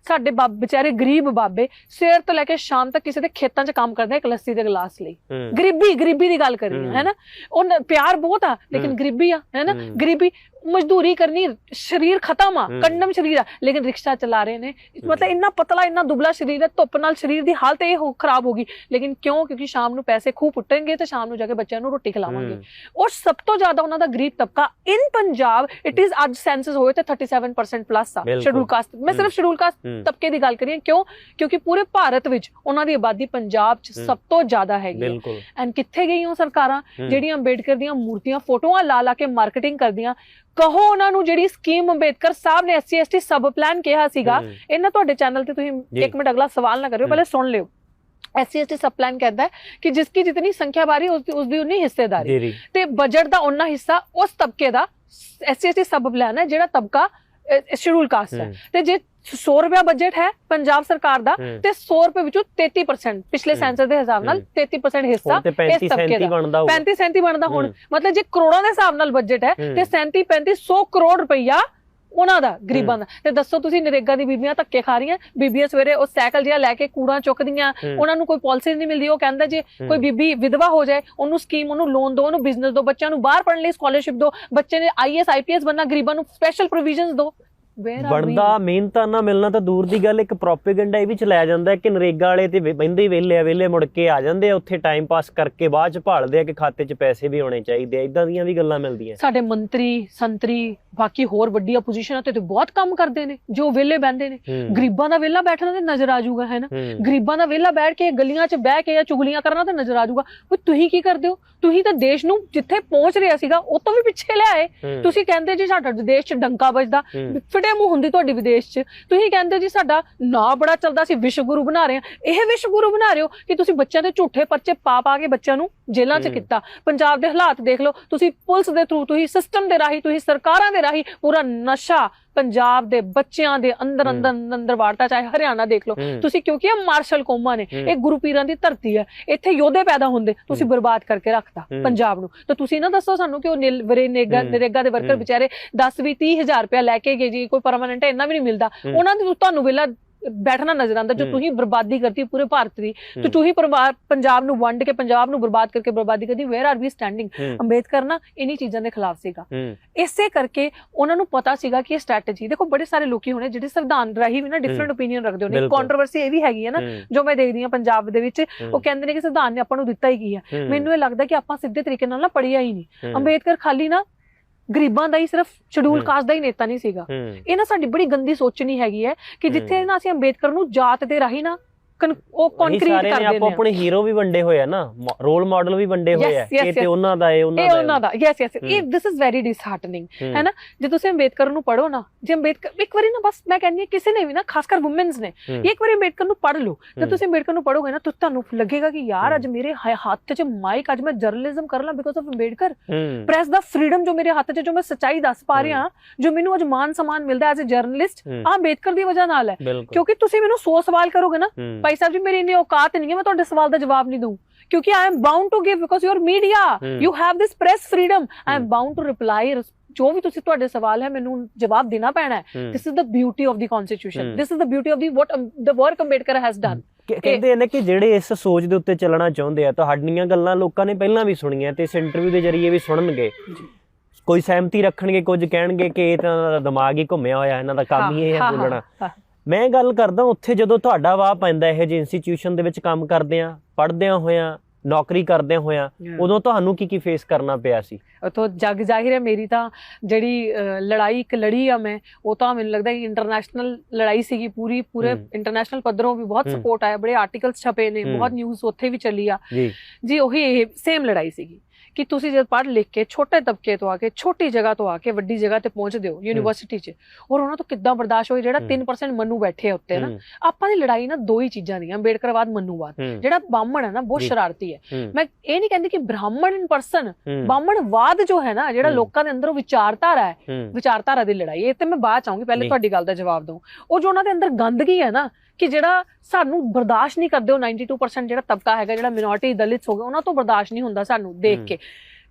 Speaker 2: ਸਾਡੇ ਬਾਬ ਵਿਚਾਰੇ ਗਰੀਬ ਬਾਬੇ ਸਵੇਰ ਤੋਂ ਲੈ ਕੇ ਸ਼ਾਮ ਤੱਕ ਕਿਸੇ ਦੇ ਖੇਤਾਂ 'ਚ ਕੰਮ ਕਰਦੇ ਇੱਕ ਲੱਸੀ ਦੇ ਗਲਾਸ ਲਈ ਗਰੀਬੀ ਗਰੀਬੀ ਦੀ ਗੱਲ ਕਰ ਰਹੀ
Speaker 1: ਹੂੰ।
Speaker 2: ਨਾ ਉਹ ਪਿਆਰ ਬਹੁਤ ਆ ਲੇਕਿਨ। ਗਰੀਬੀ ਆ ਹੈ ਨਾ। ਗਰੀਬੀ ਮਜ਼ਦੂਰੀ ਕਰਨੀ ਸਰੀਰ ਖਤਮ ਆ। ਕੰਡਮ ਸਰੀਰ ਆ। ਲੇਕਿਨ ਰਿਕਸ਼ਾ ਚਲਾ ਰਹੇ ਨੇ। ਮਤਲਬ ਇੰਨਾ ਪਤਲਾ ਇੰਨਾ ਦੁਬਲਾ ਸਰੀਰ ਹੈ ਧੁੱਪ ਨਾਲ ਸਰੀਰ ਦੀ ਹਾਲਤ ਇਹ ਹੋ- ਖਰਾਬ ਹੋ ਗਈ। ਲੇਕਿਨ ਕਿਉਂ? ਕਿਉਂਕਿ ਸ਼ਾਮ ਨੂੰ ਪੈਸੇ ਖੂਬ ਪੁੱਟਣਗੇ ਤੇ ਸ਼ਾਮ ਨੂੰ ਜਾ ਕੇ ਬੱਚਿਆਂ ਨੂੰ ਰੋਟੀ ਖਿਲਾਵਾਂਗੇ। ਔਰ ਸਭ ਤੋਂ ਜ਼ਿਆਦਾ ਉਹਨਾਂ ਦਾ ਗਰੀਬ ਤਬਕਾ ਇਨ ਪੰਜਾਬ ਇਟ ਇਜ਼ ਅੱਜ ਸੈਂਸਸ ਹੋਏ ਤੇ 37% ਪਲੱਸ ਆ। ਸ਼ਡਿਊਲ ਕਾਸਟ ਮੈਂ ਸਿਰਫ ਸ਼ਡਿਊਲ ਕਾਸਟ ਤਬਕੇ ਦੀ ਗੱਲ ਕਰੀ ਹਾਂ ਕਿਉਂ? ਕਿਉਂਕਿ ਪੂਰੇ ਭਾਰਤ ਵਿੱਚ ਉਹਨਾਂ ਦੀ ਆਬਾਦੀ ਪੰਜਾਬ 'ਚ। ਸਭ ਤੋਂ ਜ਼ਿਆਦਾ ਹੈਗੀ ਐਂਡ ਕਿੱਥੇ ਗਈਆਂ ਸਰਕਾਰਾਂ? ਜਿਹੜੀਆਂ ਅੰਬੇਡਕਰ ਦੀਆਂ ਮੂਰਤੀਆਂ ਫੋਟੋਆਂ ਲਾ ਲਾ ਕੇ ਮਾਰਕੀਟਿੰਗ ਕਰਦੀਆਂ। ਕਹੋ ਉਹਨਾਂ ਨੂੰ ਜਿਹੜੀ ਸਕੀਮ ਅੰਬੇਦਕਰ ਸਾਹਿਬ ਨੇ ਐਸਸੀ ਐਸਟੀ ਸਬ ਪਲਾਨ ਕਿਹਾ ਸੀਗਾ ਇਹਨਾਂ ਤੁਹਾਡੇ ਚੈਨਲ ਤੇ ਤੁਸੀਂ। ਇੱਕ ਮਿੰਟ ਅਗਲਾ ਸਵਾਲ ਨਾ ਕਰਿਓ। ਪਹਿਲੇ ਸੁਣ ਲਿਓ। ਐਸਸੀ ਐਸਟੀ ਸਬ ਪਲਾਨ ਕਹਿੰਦਾ ਹੈ ਕਿ ਜਿਸकी ਜਿਤਨੀ ਸੰਖਿਆ ਬਾਰੀ ਉਸਦੀ ਉਸਦੀ ਉਨੀ ਹਿੱਸੇਦਾਰੀ।
Speaker 1: ਜੀ ਜੀ।
Speaker 2: ਤੇ ਬਜਟ ਦਾ ਉਹਨਾਂ ਹਿੱਸਾ ਉਸ ਤਬਕੇ ਦਾ ਐਸਸੀ ਐਸਟੀ ਸਬ ਪਲਾਨ ਹੈ ਜਿਹੜਾ ਤਬਕਾ ਸ਼ਡਿਊਲ ਕਾਸਟ ਹੂੰ, ਤੇ ਜੇ 100 ਰੁਪਿਆ ਬਜਟ ਹੈ ਪੰਜਾਬ ਸਰਕਾਰ ਦਾ। ਤੇ 100 ਰੁਪਏ ਵਿੱਚੋਂ 33% ਪਿਛਲੇ। ਸੈਂਸਸ ਦੇ ਹਿਸਾਬ ਨਾਲ
Speaker 1: ਹੂੰ।
Speaker 2: 33% ਹਿੱਸਾ
Speaker 1: 35
Speaker 2: ਤਬਕੇ
Speaker 1: 37
Speaker 2: ਦਾ।
Speaker 1: ਬਣਦਾ ਹੋਊਗਾ
Speaker 2: 35 37 ਬਣਦਾ ਹੁਣ। ਮਤਲਬ ਜੇ ਕਰੋੜਾਂ ਦੇ ਹਿਸਾਬ ਨਾਲ ਬਜਟ ਹੈ। ਤੇ 37 35 100 ਕਰੋੜ ਰੁਪਈਆ ਉਹਨਾਂ ਦਾ ਗਰੀਬਾਂ ਦਾ ਤੇ ਦੱਸੋ ਤੁਸੀਂ ਨਰੇਗਾ ਦੀ ਬੀਬੀਆਂ ਧੱਕੇ ਖਾ ਰਹੀਆਂ ਬੀਬੀਆਂ ਸਵੇਰੇ ਉਹ ਸਾਈਕਲ ਜਿਹਾ ਲੈ ਕੇ ਕੂੜਾ ਚੁੱਕਦੀਆਂ। ਉਹਨਾਂ ਨੂੰ ਕੋਈ ਪਾਲਿਸੀ ਨਹੀਂ ਮਿਲਦੀ ਉਹ ਕਹਿੰਦਾ ਜੇ। ਕੋਈ ਬੀਬੀ ਵਿਧਵਾ ਹੋ ਜਾਏ ਉਹਨੂੰ ਸਕੀਮ ਉਹਨੂੰ ਲੋਨ ਦਿਓ ਉਹਨੂੰ ਬਿਜ਼ਨਸ ਦਿਓ ਬੱਚਿਆਂ ਨੂੰ ਬਾਹਰ ਪੜ੍ਹਨ ਲਈ ਸਕਾਲਰਸ਼ਿਪ ਦਿਓ ਬੱਚੇ ਨੇ ਆਈਐਸ ਆਈਪੀਐਸ ਬਣਨਾ ਗਰੀਬਾਂ ਨੂੰ ਸਪੈਸ਼ਲ ਪ੍ਰੋਵੀਜ਼ਨਸ ਦਿਓ?
Speaker 1: ਬਣਦਾ ਮਿਹਨਤਾਂ ਨਾ ਮਿਲਣਾ ਤਾਂ ਦੂਰ ਦੀ ਗੱਲ ਇੱਕ ਪ੍ਰੋਪੇਗੈਂਡਾ ਇਹ ਵੀ ਚਲਾਇਆ ਜਾਂਦਾ ਕਿ ਨਰੇਗਾ ਵਾਲੇ ਤੇ ਵੇ- ਬਹਿੰਦੇ ਹੀ ਵਿਹਲੇ ਆ ਵਿਹਲੇ ਮੁੜ ਕੇ ਆ ਜਾਂਦੇ ਆ ਉੱਥੇ ਟਾਈਮ ਪਾਸ ਕਰਕੇ ਬਾਅਦ ਚ ਭਾਲਦੇ ਆ ਕਿ ਖਾਤੇ 'ਚ ਪੈਸੇ ਵੀ ਹੋਣੇ ਚਾਹੀਦੇ ਆ ਇਦਾਂ ਦੀਆਂ ਵੀ ਗੱਲਾਂ ਮਿਲਦੀਆਂ।
Speaker 2: ਸਾਡੇ ਮੰਤਰੀ ਸੰਤਰੀ ਬਾਕੀ ਹੋਰ ਵੱਡੀ ਆਪੋਜੀਸ਼ਨ ਤੇ ਤੇ ਬਹੁਤ ਕੰਮ ਕਰਦੇ ਨੇ ਜੋ ਵਿਹਲੇ ਬਹਿੰਦੇ ਨੇ। ਗਰੀਬਾਂ ਦਾ ਵਿਹਲਾ ਬੈਠਣਾ ਤੇ ਨਜ਼ਰ ਆ ਜਾਊਗਾ ਹੈ ਨਾ? ਗਰੀਬਾਂ ਦਾ ਵਿਹਲਾ ਬੈਠ ਕੇ ਗਲੀਆਂ 'ਚ ਬਹਿ ਕੇ ਜਾਂ ਚੁਗਲੀਆਂ ਕਰਨਾ ਤੇ ਨਜ਼ਰ ਆ ਜਾਊਗਾ। ਵੀ ਤੁਸੀਂ ਕੀ ਕਰਦੇ ਹੋ? ਤੁਸੀਂ ਤਾਂ ਦੇਸ਼ ਨੂੰ ਜਿੱਥੇ ਪਹੁੰਚ ਰਿਹਾ ਸੀਗਾ ਉਹ ਤੋਂ ਵੀ ਪਿੱਛੇ ਲਿਆਏ ਤੁਸੀਂ ਕਹਿੰਦੇ ਜੀ ਸਾਡਾ ਦੇਸ਼ 'ਚ ਡੰਕਾ ਵੱਜਦਾ। ਫਿਟੇ ਮੂੰਹ ਹੁੰਦੀ ਤੁਹਾਡੀ ਵਿਦੇਸ਼ 'ਚ। ਤੁਸੀਂ ਕਹਿੰਦੇ ਜੀ ਸਾਡਾ ਨਾਂ ਬੜਾ ਚੱਲਦਾ ਸੀ ਵਿਸ਼ਵ ਗੁਰੂ ਬਣਾ ਰਹੇ ਆ ਇਹ ਵਿਸ਼ਵ ਗੁਰੂ ਬਣਾ ਰਹੇ ਹੋ ਕਿ ਤੁਸੀਂ ਬੱਚਿਆਂ ਦੇ ਝੂਠੇ ਪਰਚੇ ਪਾ ਪਾ ਕੇ ਬੱਚਿਆਂ ਨੂੰ ਜੇਲ੍ਹਾਂ 'ਚ। ਕੀਤਾ। ਪੰਜਾਬ ਦੇ ਹਾਲਾਤ ਦੇਖ ਲਓ। ਤੁਸੀਂ ਪੁਲਿਸ ਦੇ ਥਰੂ ਤੁਸੀਂ ਸਿਸਟਮ ਦੇ ਰਾਹੀਂ ਤੁਸੀਂ ਸਰਕਾਰਾਂ ਦੇ ਰਾਹੀਂ ਪੂਰਾ ਨਸ਼ਾ ਪੰਜਾਬ ਦੇ ਬੱਚਿਆਂ ਦੇ ਅੰਦਰ। ਅੰਦਰ ਅੰਦਰ ਵਾੜਤਾ ਚਾਹੇ ਹਰਿਆਣਾ ਦੇਖ ਲਓ ਤੁਸੀਂ ਕਿਉਂਕਿ ਇਹ ਮਾਰਸ਼ਲ ਕੌਮਾਂ ਨੇ। ਇਹ ਗੁਰੂ ਪੀਰਾਂ ਦੀ ਧਰਤੀ ਹੈ ਇੱਥੇ ਯੋਧੇ ਪੈਦਾ ਹੁੰਦੇ ਤੁਸੀਂ। ਬਰਬਾਦ ਕਰਕੇ ਰੱਖਤਾ
Speaker 1: ਹੂੰ।
Speaker 2: ਪੰਜਾਬ ਨੂੰ ਤਾਂ ਤੁਸੀਂ ਨਾ ਦੱਸੋ ਸਾਨੂੰ ਕਿ ਉਹ ਨਿਲ- ਵਰੇ ਨੇਗਾ। ਨਰੇਗਾ ਦੇ ਵਰਕਰ। ਵਿਚਾਰੇ 10 ਵੀ 30 ਹਜ਼ਾਰ ਰੁਪਇਆ ਲੈ ਕੇ ਗਏ ਜੀ ਕੋਈ ਪਰਮਾਨੈਂਟ ਇੰਨਾ ਵੀ ਨਹੀਂ ਮਿਲਦਾ। ਉਹਨਾਂ ਦੀ ਤੁਹਾਨੂੰ ਵੇਲਾ ਬੈਠਣਾ ਨਜ਼ਰ ਆਉਂਦਾ ਜੋ। ਤੁਸੀਂ ਬਰਬਾਦੀ ਕਰਤੀ ਪੂਰੇ ਭਾਰਤ ਦੀ। ਤੇ ਤੁਸੀਂ ਪਰਿਵਾਰ ਪੰਜਾਬ ਨੂੰ ਵੰਡ ਕੇ ਪੰਜਾਬ ਨੂੰ ਬਰਬਾਦ ਕਰਕੇ ਬਰਬਾਦੀ ਕਰਦੀ where are we
Speaker 1: standing
Speaker 2: Ambedkar ਨਾ ਇਨੀ ਚੀਜ਼ਾਂ ਦੇ ਖਿਲਾਫ ਸੀਗਾ। ਇਸੇ ਕਰਕੇ ਉਹਨਾਂ ਨੂੰ ਪਤਾ ਸੀਗਾ ਕਿ ਇਹ ਸਟ੍ਰੈਟਜੀ ਦੇਖੋ ਬੜੇ ਸਾਰੇ ਲੋਕੀ ਹੋਣੇ ਜਿਹੜੇ ਸੰਵਿਧਾਨ ਰਾਹੀਂ ਵੀ ਨਾ ਡਿਫਰੈਂਟ ਓਪੀਨੀਅਨ ਰੱਖਦੇ ਹੋਣੇ। ਕੰਟਰੋਵਰਸੀ ਇਹ ਵੀ ਹੈਗੀ ਹੈ ਨਾ ਜੋ ਮੈਂ ਦੇਖਦੀ ਹਾਂ ਪੰਜਾਬ ਦੇ ਵਿੱਚ ਉਹ ਕਹਿੰਦੇ ਨੇ ਕਿ ਸੰਵਿਧਾਨ ਨੇ ਆਪਾਂ ਨੂੰ ਦਿੱਤਾ ਹੀ ਕੀ ਹੈ। ਮੈਨੂੰ ਇਹ ਲੱਗਦਾ ਕਿ ਆਪਾਂ ਸਿੱਧੇ ਤਰੀਕੇ ਨਾਲ ਨਾ ਪੜ੍ਹਿਆ ਹੀ ਨਹੀਂ। ਅੰਬੇਦਕਰ ਖਾਲੀ ਨਾ ਗਰੀਬਾਂ ਦਾ ਹੀ ਸਿਰਫ ਸ਼ਡਿਊਲ। ਕਾਸਟ ਦਾ ਹੀ ਨੇਤਾ ਨਹੀਂ ਸੀਗਾ ਇਹ ਨਾ ਸਾਡੀ ਬੜੀ ਗੰਦੀ ਸੋਚਣੀ ਹੈਗੀ ਹੈ ਕਿ ਜਿੱਥੇ। ਨਾ ਅਸੀਂ ਅੰਬੇਦਕਰ ਨੂੰ ਜਾਤ ਦੇ ਰਾਹੀਂ ਨਾ ਉਹ ਕੰਕਰੀਟ ਕਰ
Speaker 1: ਨੇ
Speaker 2: ਦਿੰਦੇ
Speaker 1: ਆਪੋ
Speaker 2: ਹਾਂ
Speaker 1: ਆਪਣੇ ਹੀਰੋ ਵੀ ਵੰਡੇ ਹੋਏ ਆ ਨਾ। ਰੋਲ ਮਾਡਲ ਵੀ ਵੰਡੇ ਹੋਏ ਆ। ਇਹ ਤੇ. ਉਹਨਾਂ ਦਾ ਉਹਨਾਂ
Speaker 2: ਇਹ ਉਹਨਾਂ ਦਾ। ਯੈਸ ਯੈਸ ਇਹ। ਦਿਸ ਇਜ਼ ਵੈਰੀ ਡਿਸਹਾਰਟਨਿੰਗ
Speaker 1: ਹੂੰ,
Speaker 2: ਨਾ? ਜੇ ਤੁਸੀਂ ਅੰਬੇਦਕਰ ਨੂੰ ਪੜ੍ਹੋ ਨਾ ਜੇ ਅੰਬੇਦਕਰ ਇੱਕ ਵਾਰੀ ਨਾ ਬਸ ਮੈਂ ਕਹਿੰਦੀ ਹਾਂ ਕਿਸੇ ਨੇ ਵੀ ਨਾ ਖਾਸ ਕਰ ਔਮਨਸ ਨੇ ਇੱਕ ਵਾਰੀ ਅੰਬੇਦਕਰ ਨੂੰ ਪੜ੍ਹ ਲਓ। ਤੇ। ਤੁਸੀਂ ਅੰਬੇਦਕਰ ਨੂੰ ਪੜ੍ਹੋਗੇ ਨਾ ਤਾਂ ਤੁਹਾਨੂੰ ਲੱਗੇਗਾ ਕਿ ਯਾਰ। ਅੱਜ ਮੇਰੇ ਹੱਥ 'ਚ ਮਾਈਕ ਅੱਜ ਮੈਂ ਜਰਨਲਿਜ਼ਮ ਕਰ ਲਾਂ ਬਿਕੋਜ਼ ਆਫ ਅੰਬੇਦਕਰ। ਪ੍ਰੈਸ ਦਾ ਫਰੀडम ਜੋ ਮੇਰੇ ਹੱਥ 'ਚ ਜੋ ਮੈਂ ਸੱਚਾਈ ਦੱਸ ਪਾ ਰਿਹਾ ਜੋ ਮੈਨੂੰ ਅੱਜ ਮਾਨ ਸਨਮਾਨ ਮਿਲਦਾ ਐਜ਼ ਅ ਜਰਨਲਿਸਟ ਆ ਅੰਬੇਦਕਰ ਦੀ ਵਜ੍ਹਾ ਨਾਲ ਹੈ। ਕਿਉਂਕਿ ਤੁਸੀਂ ਮੈਨੂੰ 100 ਸਵਾਲ ਕਰੋਗੇ ਨਾ ਭਾਈ ਸਾਹਿਬ ਜੀ ਮੇਰੀ ਇੰਨੀ ਔਕਾਤ ਨਹੀਂ ਹੈ ਮੈਂ ਤੁਹਾਡੇ ਸਵਾਲ ਦਾ ਜਵਾਬ ਨਹੀਂ ਦਊਂ ਕਿਉਂਕਿ I am bound to give because you
Speaker 1: are
Speaker 2: media. You have this press freedom I
Speaker 1: am.
Speaker 2: Bound to reply ਜੋ ਵੀ ਤੁਸੀਂ ਤੁਹਾਡੇ ਸਵਾਲ ਹੈ ਮੈਨੂੰ ਜਵਾਬ ਦੇਣਾ ਪੈਣਾ ਹੈ
Speaker 1: ਹੂੰ।
Speaker 2: this is the beauty of the constitution
Speaker 1: ਹੂੰ।
Speaker 2: this is the beauty of the what um, the work ambedkar has done
Speaker 1: ਕਿ- ਕਹਿੰਦੇ ਨੇ ਕਿ ਜਿਹੜੇ ਇਸ ਸੋਚ ਦੇ ਉੱਤੇ ਚੱਲਣਾ ਚਾਹੁੰਦੇ ਆ ਤੁਹਾਡੀਆਂ ਗੱਲਾਂ ਲੋਕਾਂ ਨੇ ਪਹਿਲਾਂ ਵੀ ਸੁਣੀਆਂ ਤੇ ਇਸ ਇੰਟਰਵਿਊ ਦੇ ਜ਼ਰੀਏ ਵੀ ਸੁਣਨਗੇ ਕੋਈ ਸਹਿਮਤੀ ਰੱਖਣਗੇ ਕੁਝ ਕਹਿਣਗੇ ਕਿ ਇਹ ਤਾਂ ਦਾ ਦਿਮਾਗ ਹੀ ਘੁੰਮਿਆ ਹੋਇਆ ਇਹਨਾਂ ਦਾ ਕੰਮ ਹੀ ਇਹ ਹੈ ਬੋਲਣਾ। ਮੈਂ ਗੱਲ ਕਰਦਾ ਉੱਥੇ ਜਦੋਂ ਤੁਹਾਡਾ ਵਾਹ ਪੈਂਦਾ ਇਹੋ ਜਿਹੇ ਇੰਸਟੀਚਿਊਸ਼ਨ ਦੇ ਵਿੱਚ ਕੰਮ ਕਰਦੇ ਆ ਪੜ੍ਹਦਿਆਂ ਹੋਇਆਂ ਨੌਕਰੀ ਕਰਦਿਆਂ ਹੋਇਆਂ ਉਦੋਂ ਤੁਹਾਨੂੰ ਕੀ ਕੀ ਫੇਸ ਕਰਨਾ ਪਿਆ ਸੀ
Speaker 2: ਉਤੋਂ ਜਗ ਜ਼ਾਹਿਰ ਹੈ ਮੇਰੀ ਤਾਂ ਜਿਹੜੀ ਲੜਾਈ ਇੱਕ ਲੜੀ ਆ ਮੈਂ ਉਹ ਤਾਂ ਮੈਨੂੰ ਲੱਗਦਾ ਕਿ ਇੰਟਰਨੈਸ਼ਨਲ ਲੜਾਈ ਸੀਗੀ ਪੂਰੀ ਪੂਰੇ। ਇੰਟਰਨੈਸ਼ਨਲ ਪੱਧਰੋਂ ਵੀ ਬਹੁਤ। ਸਪੋਰਟ ਆਇਆ ਬੜੇ ਆਰਟੀਕਲਸ ਛਪੇ ਨੇ। ਬਹੁਤ ਨਿਊਜ਼ ਉੱਥੇ ਵੀ ਚੱਲੀ ਆ
Speaker 1: ਜੀ
Speaker 2: ਜੀ ਉਹੀ ਸੇਮ ਲੜਾਈ ਸੀਗੀ ਕਿ ਤੁਸੀਂ ਜਦ ਪੜ੍ਹ ਲਿਖ ਕੇ ਛੋਟੇ ਤਬਕੇ ਤੋਂ ਆ ਕੇ ਛੋਟੀ ਜਗ੍ਹਾ ਤੋਂ ਆ ਕੇ ਵੱਡੀ ਜਗ੍ਹਾ ਤੇ ਪਹੁੰਚਦੇ ਹੋ ਯੂਨੀਵਰਸਿਟੀ 'ਚ ਔਰ ਉਹਨਾਂ ਤੋਂ ਕਿੱਦਾਂ ਬਰਦਾਸ਼ਤ ਹੋਏ ਜਿਹੜਾ
Speaker 1: ਹੂੰ।
Speaker 2: 3% ਮੰਨੂ ਬੈਠੇ ਆ ਉੱਤੇ ਨਾ ਆਪਾਂ ਦੀ ਲੜਾਈ ਨਾ ਦੋ ਹੀ ਚੀਜ਼ਾਂ ਦੀਆਂ ਅੰਬੇਡਕਰਵਾਦ ਮੰਨੂਵਾਦ ਜਿਹੜਾ ਬਾਹਮਣ ਹੈ ਨਾ ਬਹੁਤ। ਸ਼ਰਾਰਤੀ ਹੈ। ਮੈਂ ਇਹ ਨਹੀਂ ਕਹਿੰਦੀ ਕਿ ਬ੍ਰਾਹਮਣ ਇਨ ਪਰਸਨ ਬਾਹਮਣਵਾਦ ਜੋ ਹੈ ਨਾ ਜਿਹੜਾ। ਲੋਕਾਂ ਦੇ ਅੰਦਰੋਂ ਵਿਚਾਰਧਾਰਾ ਹੈ ਵਿਚਾਰਧਾਰਾ ਦੀ ਲੜਾਈ ਇਹ ਤੇ ਮੈਂ ਬਾਅਦ ਚਾਹੂੰਗੀ ਪਹਿਲੇ
Speaker 1: ਜੀ।
Speaker 2: ਤੁਹਾਡੀ ਗੱਲ ਦਾ ਜਵਾਬ ਦਊਂ। ਉਹ ਜੋ ਉਹਨਾਂ ਦੇ ਅੰਦਰ ਗੰਦਗੀ ਹੈ ਨਾ ਕਿ ਜਿਹੜਾ ਸਾਨੂੰ ਬਰਦਾਸ਼ਤ ਨਹੀਂ ਕਰਦੇ ਉਹ 92% ਜਿਹੜਾ ਤਬਕਾ ਹੈਗਾ ਜਿਹੜਾ ਮਿਨੋਰਟੀ ਦਲਿਤਸ ਹੋ ਗਏ ਉਹਨਾਂ ਤੋਂ ਬਰਦਾਸ਼ਤ ਨਹੀਂ ਹੁੰਦਾ ਸਾਨੂੰ ਦੇਖ। ਕੇ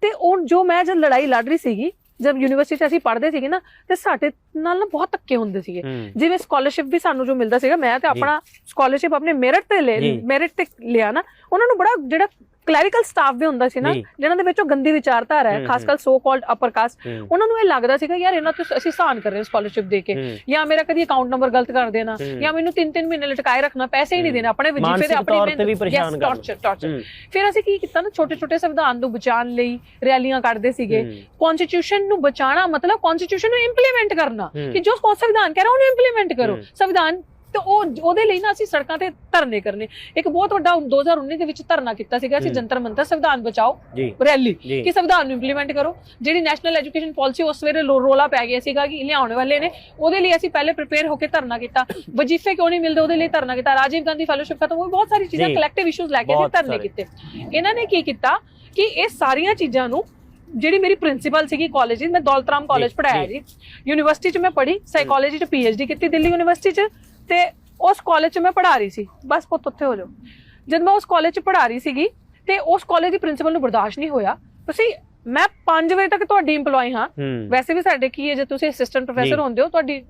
Speaker 2: ਤੇ ਉਹ ਜੋ ਮੈਂ ਜਦ ਲੜਾਈ ਲੜ ਰਹੀ ਸੀਗੀ ਜਦ ਯੂਨੀਵਰਸਿਟੀ 'ਚ ਅਸੀਂ ਪੜ੍ਹਦੇ ਸੀਗੇ ਨਾ ਤੇ ਸਾਡੇ ਨਾਲ ਨਾ ਬਹੁਤ ਧੱਕੇ ਹੁੰਦੇ ਸੀਗੇ ਜਿਵੇਂ ਸਕਾਲਰਸ਼ਿਪ ਵੀ ਸਾਨੂੰ ਜੋ ਮਿਲਦਾ ਸੀਗਾ ਮੈਂ ਤੇ ਆਪਣਾ ਸਕਾਲਰਸ਼ਿਪ ਆਪਣੇ ਮੈਰਿਟ ਤੇ ਲੈ। ਮੈਰਿਟ ਤੇ ਲਿਆ ਨਾ ਉਹਨਾਂ ਨੂੰ ਬੜਾ ਜਿਹੜਾ ਕਲੈਰੀਕਲ ਸਟਾਫ ਵੀ ਹੁੰਦਾ ਸੀ ਨਾ
Speaker 1: ਜੀ।
Speaker 2: ਜਿਹਨਾਂ ਦੇ ਵਿੱਚ ਗੰਦੀ ਵਿਚਾਰਧਾਰਾ ਹੈ ਖਾਸ। ਕਰ ਸੋ ਕਾਲਡ ਅਪਰ ਕਾਸਟ ਉਹਨਾਂ ਨੂੰ ਇਹ ਲੱਗਦਾ ਸੀਗਾ ਯਾਰ ਇਹਨਾਂ ਤੋਂ ਅਸੀਂ ਸਾਨ ਕਰ ਰਹੇ ਹਾਂ ਸਕਾਲਰਸ਼ਿਪ ਦੇ ਕੇ ਜਾਂ ਮੇਰਾ ਕਦੀ ਅਕਾਊਂਟ ਨੰਬਰ ਗਲਤ ਕਰ ਦੇਣਾ। ਜਾਂ ਮੈਨੂੰ 3-3 ਮਹੀਨੇ ਲਟਕਾਏ ਰੱਖਣਾ ਪੈਸੇ ਹੀ ਨਹੀਂ। ਦੇਣੇ ਆਪਣੇ ਵਜੀਫੇ ਦੇ ਆਪਣੀ
Speaker 1: ਤੌਰ ਤੇ ਵੀ ਪਰੇਸ਼ਾਨ ਕਰਨਾ।
Speaker 2: ਟਾਰਚਰ ਟਾਰਚਰ ਫਿਰ ਅਸੀਂ ਕੀ ਕੀਤਾ ਨਾ ਛੋਟੇ ਛੋਟੇ ਸੰਵਿਧਾਨ ਨੂੰ ਬਚਾਉਣ ਲਈ ਰੈਲੀਆਂ ਕੱਢਦੇ ਸੀਗੇ ਕਨਸਟੀਟਿਊਸ਼ਨ ਨੂੰ ਬਚਾਉਣਾ ਮਤਲਬ ਕਨਸਟੀਟਿਊਸ਼ਨ ਨੂੰ ਇੰਪਲੀਮੈਂਟ ਕਰਨਾ। ਕਿ ਜੋ ਸੰਵਿਧਾਨ ਕਹਿ ਰਿਹਾ ਉਹਨੂੰ ਇੰਪਲੀਮੈਂਟ ਕਰੋ। ਸੰਵਿਧਾਨ ਤੇ ਉਹ ਉਹਦੇ ਲਈ ਨਾ ਅਸੀਂ ਸੜਕਾਂ ਤੇ ਧਰਨੇ ਕਰਨੇ। ਇੱਕ ਬਹੁਤ ਵੱਡਾ 2019 ਦੇ ਵਿੱਚ ਧਰਨਾ ਕੀਤਾ ਸੀਗਾ ਅਸੀਂ। ਜੰਤਰ ਮੰਤਰ ਸੰਵਿਧਾਨ ਬਚਾਓ ਰੈਲੀ ਕਿ ਸੰਵਿਧਾਨ ਨੂੰ ਇੰਪਲੀਮੈਂਟ ਕਰੋ। ਜਿਹੜੀ ਨੈਸ਼ਨਲ ਐਜੂਕੇਸ਼ਨ ਪਾਲਿਸੀ ਉਸ ਵੇਲੇ ਰੋਲਾ ਪੈ ਗਿਆ ਸੀਗਾ ਕਿ ਲਿਆਉਣ ਵਾਲੇ ਨੇ ਉਹਦੇ ਲਈ ਅਸੀਂ ਪਹਿਲੇ ਪ੍ਰਿਪੇਅਰ ਹੋ ਕੇ ਧਰਨਾ ਕੀਤਾ। ਵਜੀਫੇ ਕਿਉਂ ਨਹੀਂ ਮਿਲਦੇ ਉਹਦੇ ਲਈ ਧਰਨਾ ਕੀਤਾ। ਰਾਜੀਵ ਗਾਂਧੀ ਫੈਲੋਸ਼ਿਪ ਖਤਮ ਹੋਈ ਬਹੁਤ ਸਾਰੀ ਚੀਜ਼ਾਂ। ਕਲੈਕਟਿਵ ਇਸ਼ੂਜ਼ ਲੈ ਕੇ ਅਸੀਂ ਧਰਨੇ। ਕੀਤੇ। ਇਹਨਾਂ ਨੇ ਕੀ ਕੀਤਾ ਕਿ ਇਹ ਸਾਰੀਆਂ ਚੀਜ਼ਾਂ ਨੂੰ ਜਿਹੜੀ ਮੇਰੀ ਪ੍ਰਿੰਸੀਪਲ ਸੀਗੀ ਕਾਲਜ ਦੀ ਮੈਂ ਦੌਲਤਰਾਮ ਕਾਲਜ ਪੜਾਇਆ ਜੀ। ਯੂਨੀਵਰਸਿਟੀ ਚ ਮੈਂ ਪੜ੍ਹੀ ਸਾਈਕੋਲੋਜੀ ਚ ਪੀਐਚਡੀ ਕੀਤੀ ਦਿੱਲੀ ਯੂਨੀਵਰਸਿਟੀ ਚ। ਤੇ ਉਸ ਕਾਲਜ ਚ ਮੈਂ ਪੜ੍ਹਾ ਰਹੀ ਸੀ ਬਸ ਪੁੱਤ ਉੱਥੇ ਹੋ ਜਾਓ ਜਦ ਮੈਂ ਉਸ ਕਾਲਜ ਚ ਪੜ੍ਹਾ ਰਹੀ ਸੀਗੀ ਤੇ ਉਸ ਕਾਲਜ ਦੀ ਪ੍ਰਿੰਸੀਪਲ ਨੂੰ ਬਰਦਾਸ਼ਤ ਨਹੀਂ ਹੋਇਆ ਤੁਸੀਂ ਮੈਂ 5 ਵਜੇ ਤੱਕ ਤੁਹਾਡੀ EMPLOYE ਹਾਂ ਵੈਸੇ ਵੀ ਸਾਡੇ ਕੀ ਹੈ ਜੇ ਤੁਸੀਂ ਅਸਿਸਟੈਂਟ। ਪ੍ਰੋਫੈਸਰ ਹੁੰਦੇ ਹੋ ਤੁਹਾਡੀ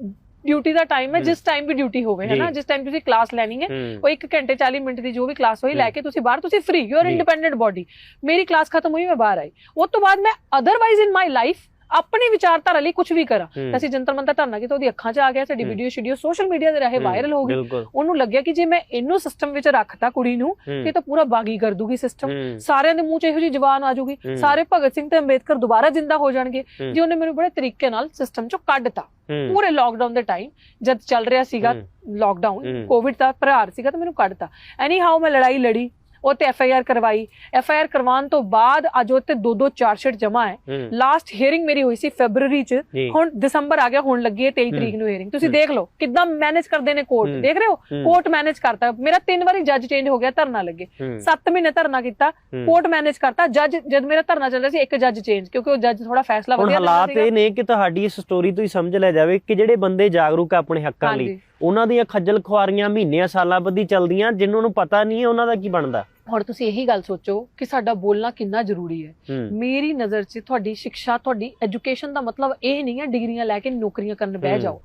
Speaker 2: ਡਿਊਟੀ ਦਾ ਟਾਈਮ ਹੈ। ਜਿਸ ਟਾਈਮ ਵੀ ਡਿਊਟੀ ਹੋਵੇ ਹੈ ਨਾ। ਜਿਸ ਟਾਈਮ ਤੁਸੀਂ ਕਲਾਸ ਲੈਣੀ ਹੈ ਉਹ 1 ਘੰਟੇ 40 ਮਿੰਟ ਦੀ ਜੋ ਵੀ ਕਲਾਸ ਹੋਈ। ਲੈ ਕੇ ਤੁਸੀਂ ਬਾਹਰ ਤੁਸੀਂ free you
Speaker 1: are.
Speaker 2: Independent body ਮੇਰੀ ਕਲਾਸ ਖਤਮ ਹੋਈ ਮੈਂ ਬਾਹਰ ਆਈ ਉਸ ਤੋਂ ਬਾਅਦ ਮੈਂ ਅਦਰਵਾਈਜ਼ ਇਨ ਮਾਈ ਲਾਈਫ ਆਪਣੀ ਵਿਚਾਰਧਾਰਾ ਲਈ ਕੁਝ ਵੀ ਕਰਾਂ। ਅਸੀਂ ਜੰਤਰ ਮੰਤਰ ਧਰਨਾ ਕੀਤਾ ਉਹਦੀ ਅੱਖਾਂ 'ਚ ਆ ਗਿਆ ਸਾਡੀ। ਵੀਡੀਓ ਸ਼ੀਡੀਓ ਸੋਸ਼ਲ ਮੀਡੀਆ ਦੇ ਰਾਹੀਂ ਵਾਇਰਲ ਹੋ ਗਈ। ਉਹਨੂੰ ਲੱਗਿਆ ਕਿ ਜੇ ਮੈਂ ਇਹਨੂੰ ਸਿਸਟਮ ਵਿੱਚ ਰੱਖਤਾ ਕੁੜੀ ਨੂੰ ਇਹ ਤਾਂ ਪੂਰਾ ਬਾਗੀ ਕਰ ਦੂਗੀ ਸਿਸਟਮ ਸਾਰਿਆਂ ਦੇ ਮੂੰਹ 'ਚ ਇਹੋ ਜਿਹੀ ਜ਼ੁਬਾਨ ਆ ਜਾਊਗੀ।
Speaker 1: ਹੂੰ।
Speaker 2: ਸਾਰੇ ਭਗਤ ਸਿੰਘ ਤੇ ਅੰਬੇਦਕਰ ਦੁਬਾਰਾ ਜਿੰਦਾ ਹੋ ਜਾਣਗੇ। ਜੀ ਉਹਨੇ ਮੈਨੂੰ ਬੜੇ ਤਰੀਕੇ ਨਾਲ ਸਿਸਟਮ 'ਚੋਂ ਕੱਢਤਾ ਪੂਰੇ ਲੋਕਡਾਊਨ ਦੇ ਟਾਈਮ ਜਦ ਚੱਲ ਰਿਹਾ ਸੀਗਾ ਲੋਕਡਾਊਨ। ਕੋਵਿਡ ਦਾ ਪ੍ਰਹਾਰ ਸੀਗਾ ਤਾਂ ਮੈਨੂੰ ਕੱਢਤਾ। ਐਨੀ ਹਾਊ ਮੈਂ ਲੜਾਈ ਲੜੀ। ਉਹ ਤੇ ਐਫ ਆਈ ਆਰ ਕਰਵਾਈ। ਐਫ ਆਈ ਆਰ ਕਰਵਾਉਣ ਤੋਂ ਬਾਅਦ ਅੱਜ ਉਹ ਤੇ ਦੋ ਦੋ ਚਾਰ ਸ਼ੀਟ ਜਮਾ ਹੈ। ਲਾਸਟ ਹੀਅਰਿੰਗ ਮੇਰੀ ਹੋਈ ਸੀ ਫੈਬਰੂਰੀ ਚ। ਹੁਣ ਦਸੰਬਰ ਆ ਗਿਆ ਹੁਣ ਲੱਗੀ ਹੈ 23 ਤਰੀਕ ਨੂੰ ਹੀਅਰਿੰਗ ਤੁਸੀਂ। ਦੇਖ ਲਓ ਕਿੱਦਾਂ ਮੈਨੇਜ ਕਰਦੇ ਨੇ ਕੋਰਟ। ਦੇਖ ਰਹੇ ਹੋ? ਕੋਰਟ ਮੈਨੇਜ ਕਰਤਾ। ਮੇਰਾ ਤਿੰਨ ਵਾਰੀ ਜੱਜ ਚੇਂਜ ਹੋ ਗਿਆ ਧਰਨਾ ਲੱਗੇ।
Speaker 1: ਹੂੰ,
Speaker 2: 7 ਮਹੀਨੇ ਧਰਨਾ ਕੀਤਾ। ਕੋਰਟ ਮੈਨੇਜ ਕਰਤਾ। ਜੱਜ ਜਦ ਮੇਰਾ ਧਰਨਾ ਚੱਲ ਰਿਹਾ ਸੀ ਇੱਕ ਜੱਜ ਚੇਂਜ ਕਿਉਂਕਿ ਉਹ ਜੱਜ ਥੋੜਾ ਫੈਸਲਾ ਵਧੀਆ ਦਿੰਦਾ
Speaker 1: ਹਾਲਾਤ
Speaker 2: ਸੀਗਾ।
Speaker 1: ਇਹ ਨੇ ਕਿ ਤੁਹਾਡੀ ਇਸ ਸਟੋਰੀ ਤੋਂ ਹੀ ਸਮਝ ਲਿਆ ਜਾਵੇ ਕਿ ਜਿਹੜੇ ਬੰਦੇ ਜਾਗਰੂਕ ਆ ਆਪਣੇ ਹੱਕਾਂ ਲਈ। ਉਹਨਾਂ ਦੀਆਂ ਖੱਜਲ ਖੁਆਰੀਆਂ ਮਹੀਨਿਆਂ ਸਾਲਾਂ ਬੱਧੀ ਚੱਲਦੀਆਂ ਜਿਨ੍ਹਾਂ ਨੂੰ ਪਤਾ ਨਹੀਂ ਹੈ ਉਹਨਾਂ ਦਾ ਕੀ ਬਣਦਾ
Speaker 2: ਹੁਣ ਤੁਸੀਂ ਇਹੀ ਗੱਲ ਸੋਚੋ ਕਿ ਸਾਡਾ ਬੋਲਣਾ ਕਿੰਨਾ ਜ਼ਰੂਰੀ ਹੈ ਮੇਰੀ ਨਜ਼ਰ 'ਚ ਤੁਹਾਡੀ ਸਿੱਖਿਆ ਤੁਹਾਡੀ ਐਜੂਕੇਸ਼ਨ ਦਾ ਮਤਲਬ ਇਹ ਨਹੀਂ ਹੈ ਡਿਗਰੀਆਂ ਲੈ ਕੇ ਨੌਕਰੀਆਂ ਕਰਨ ਬਹਿ। ਜਾਓ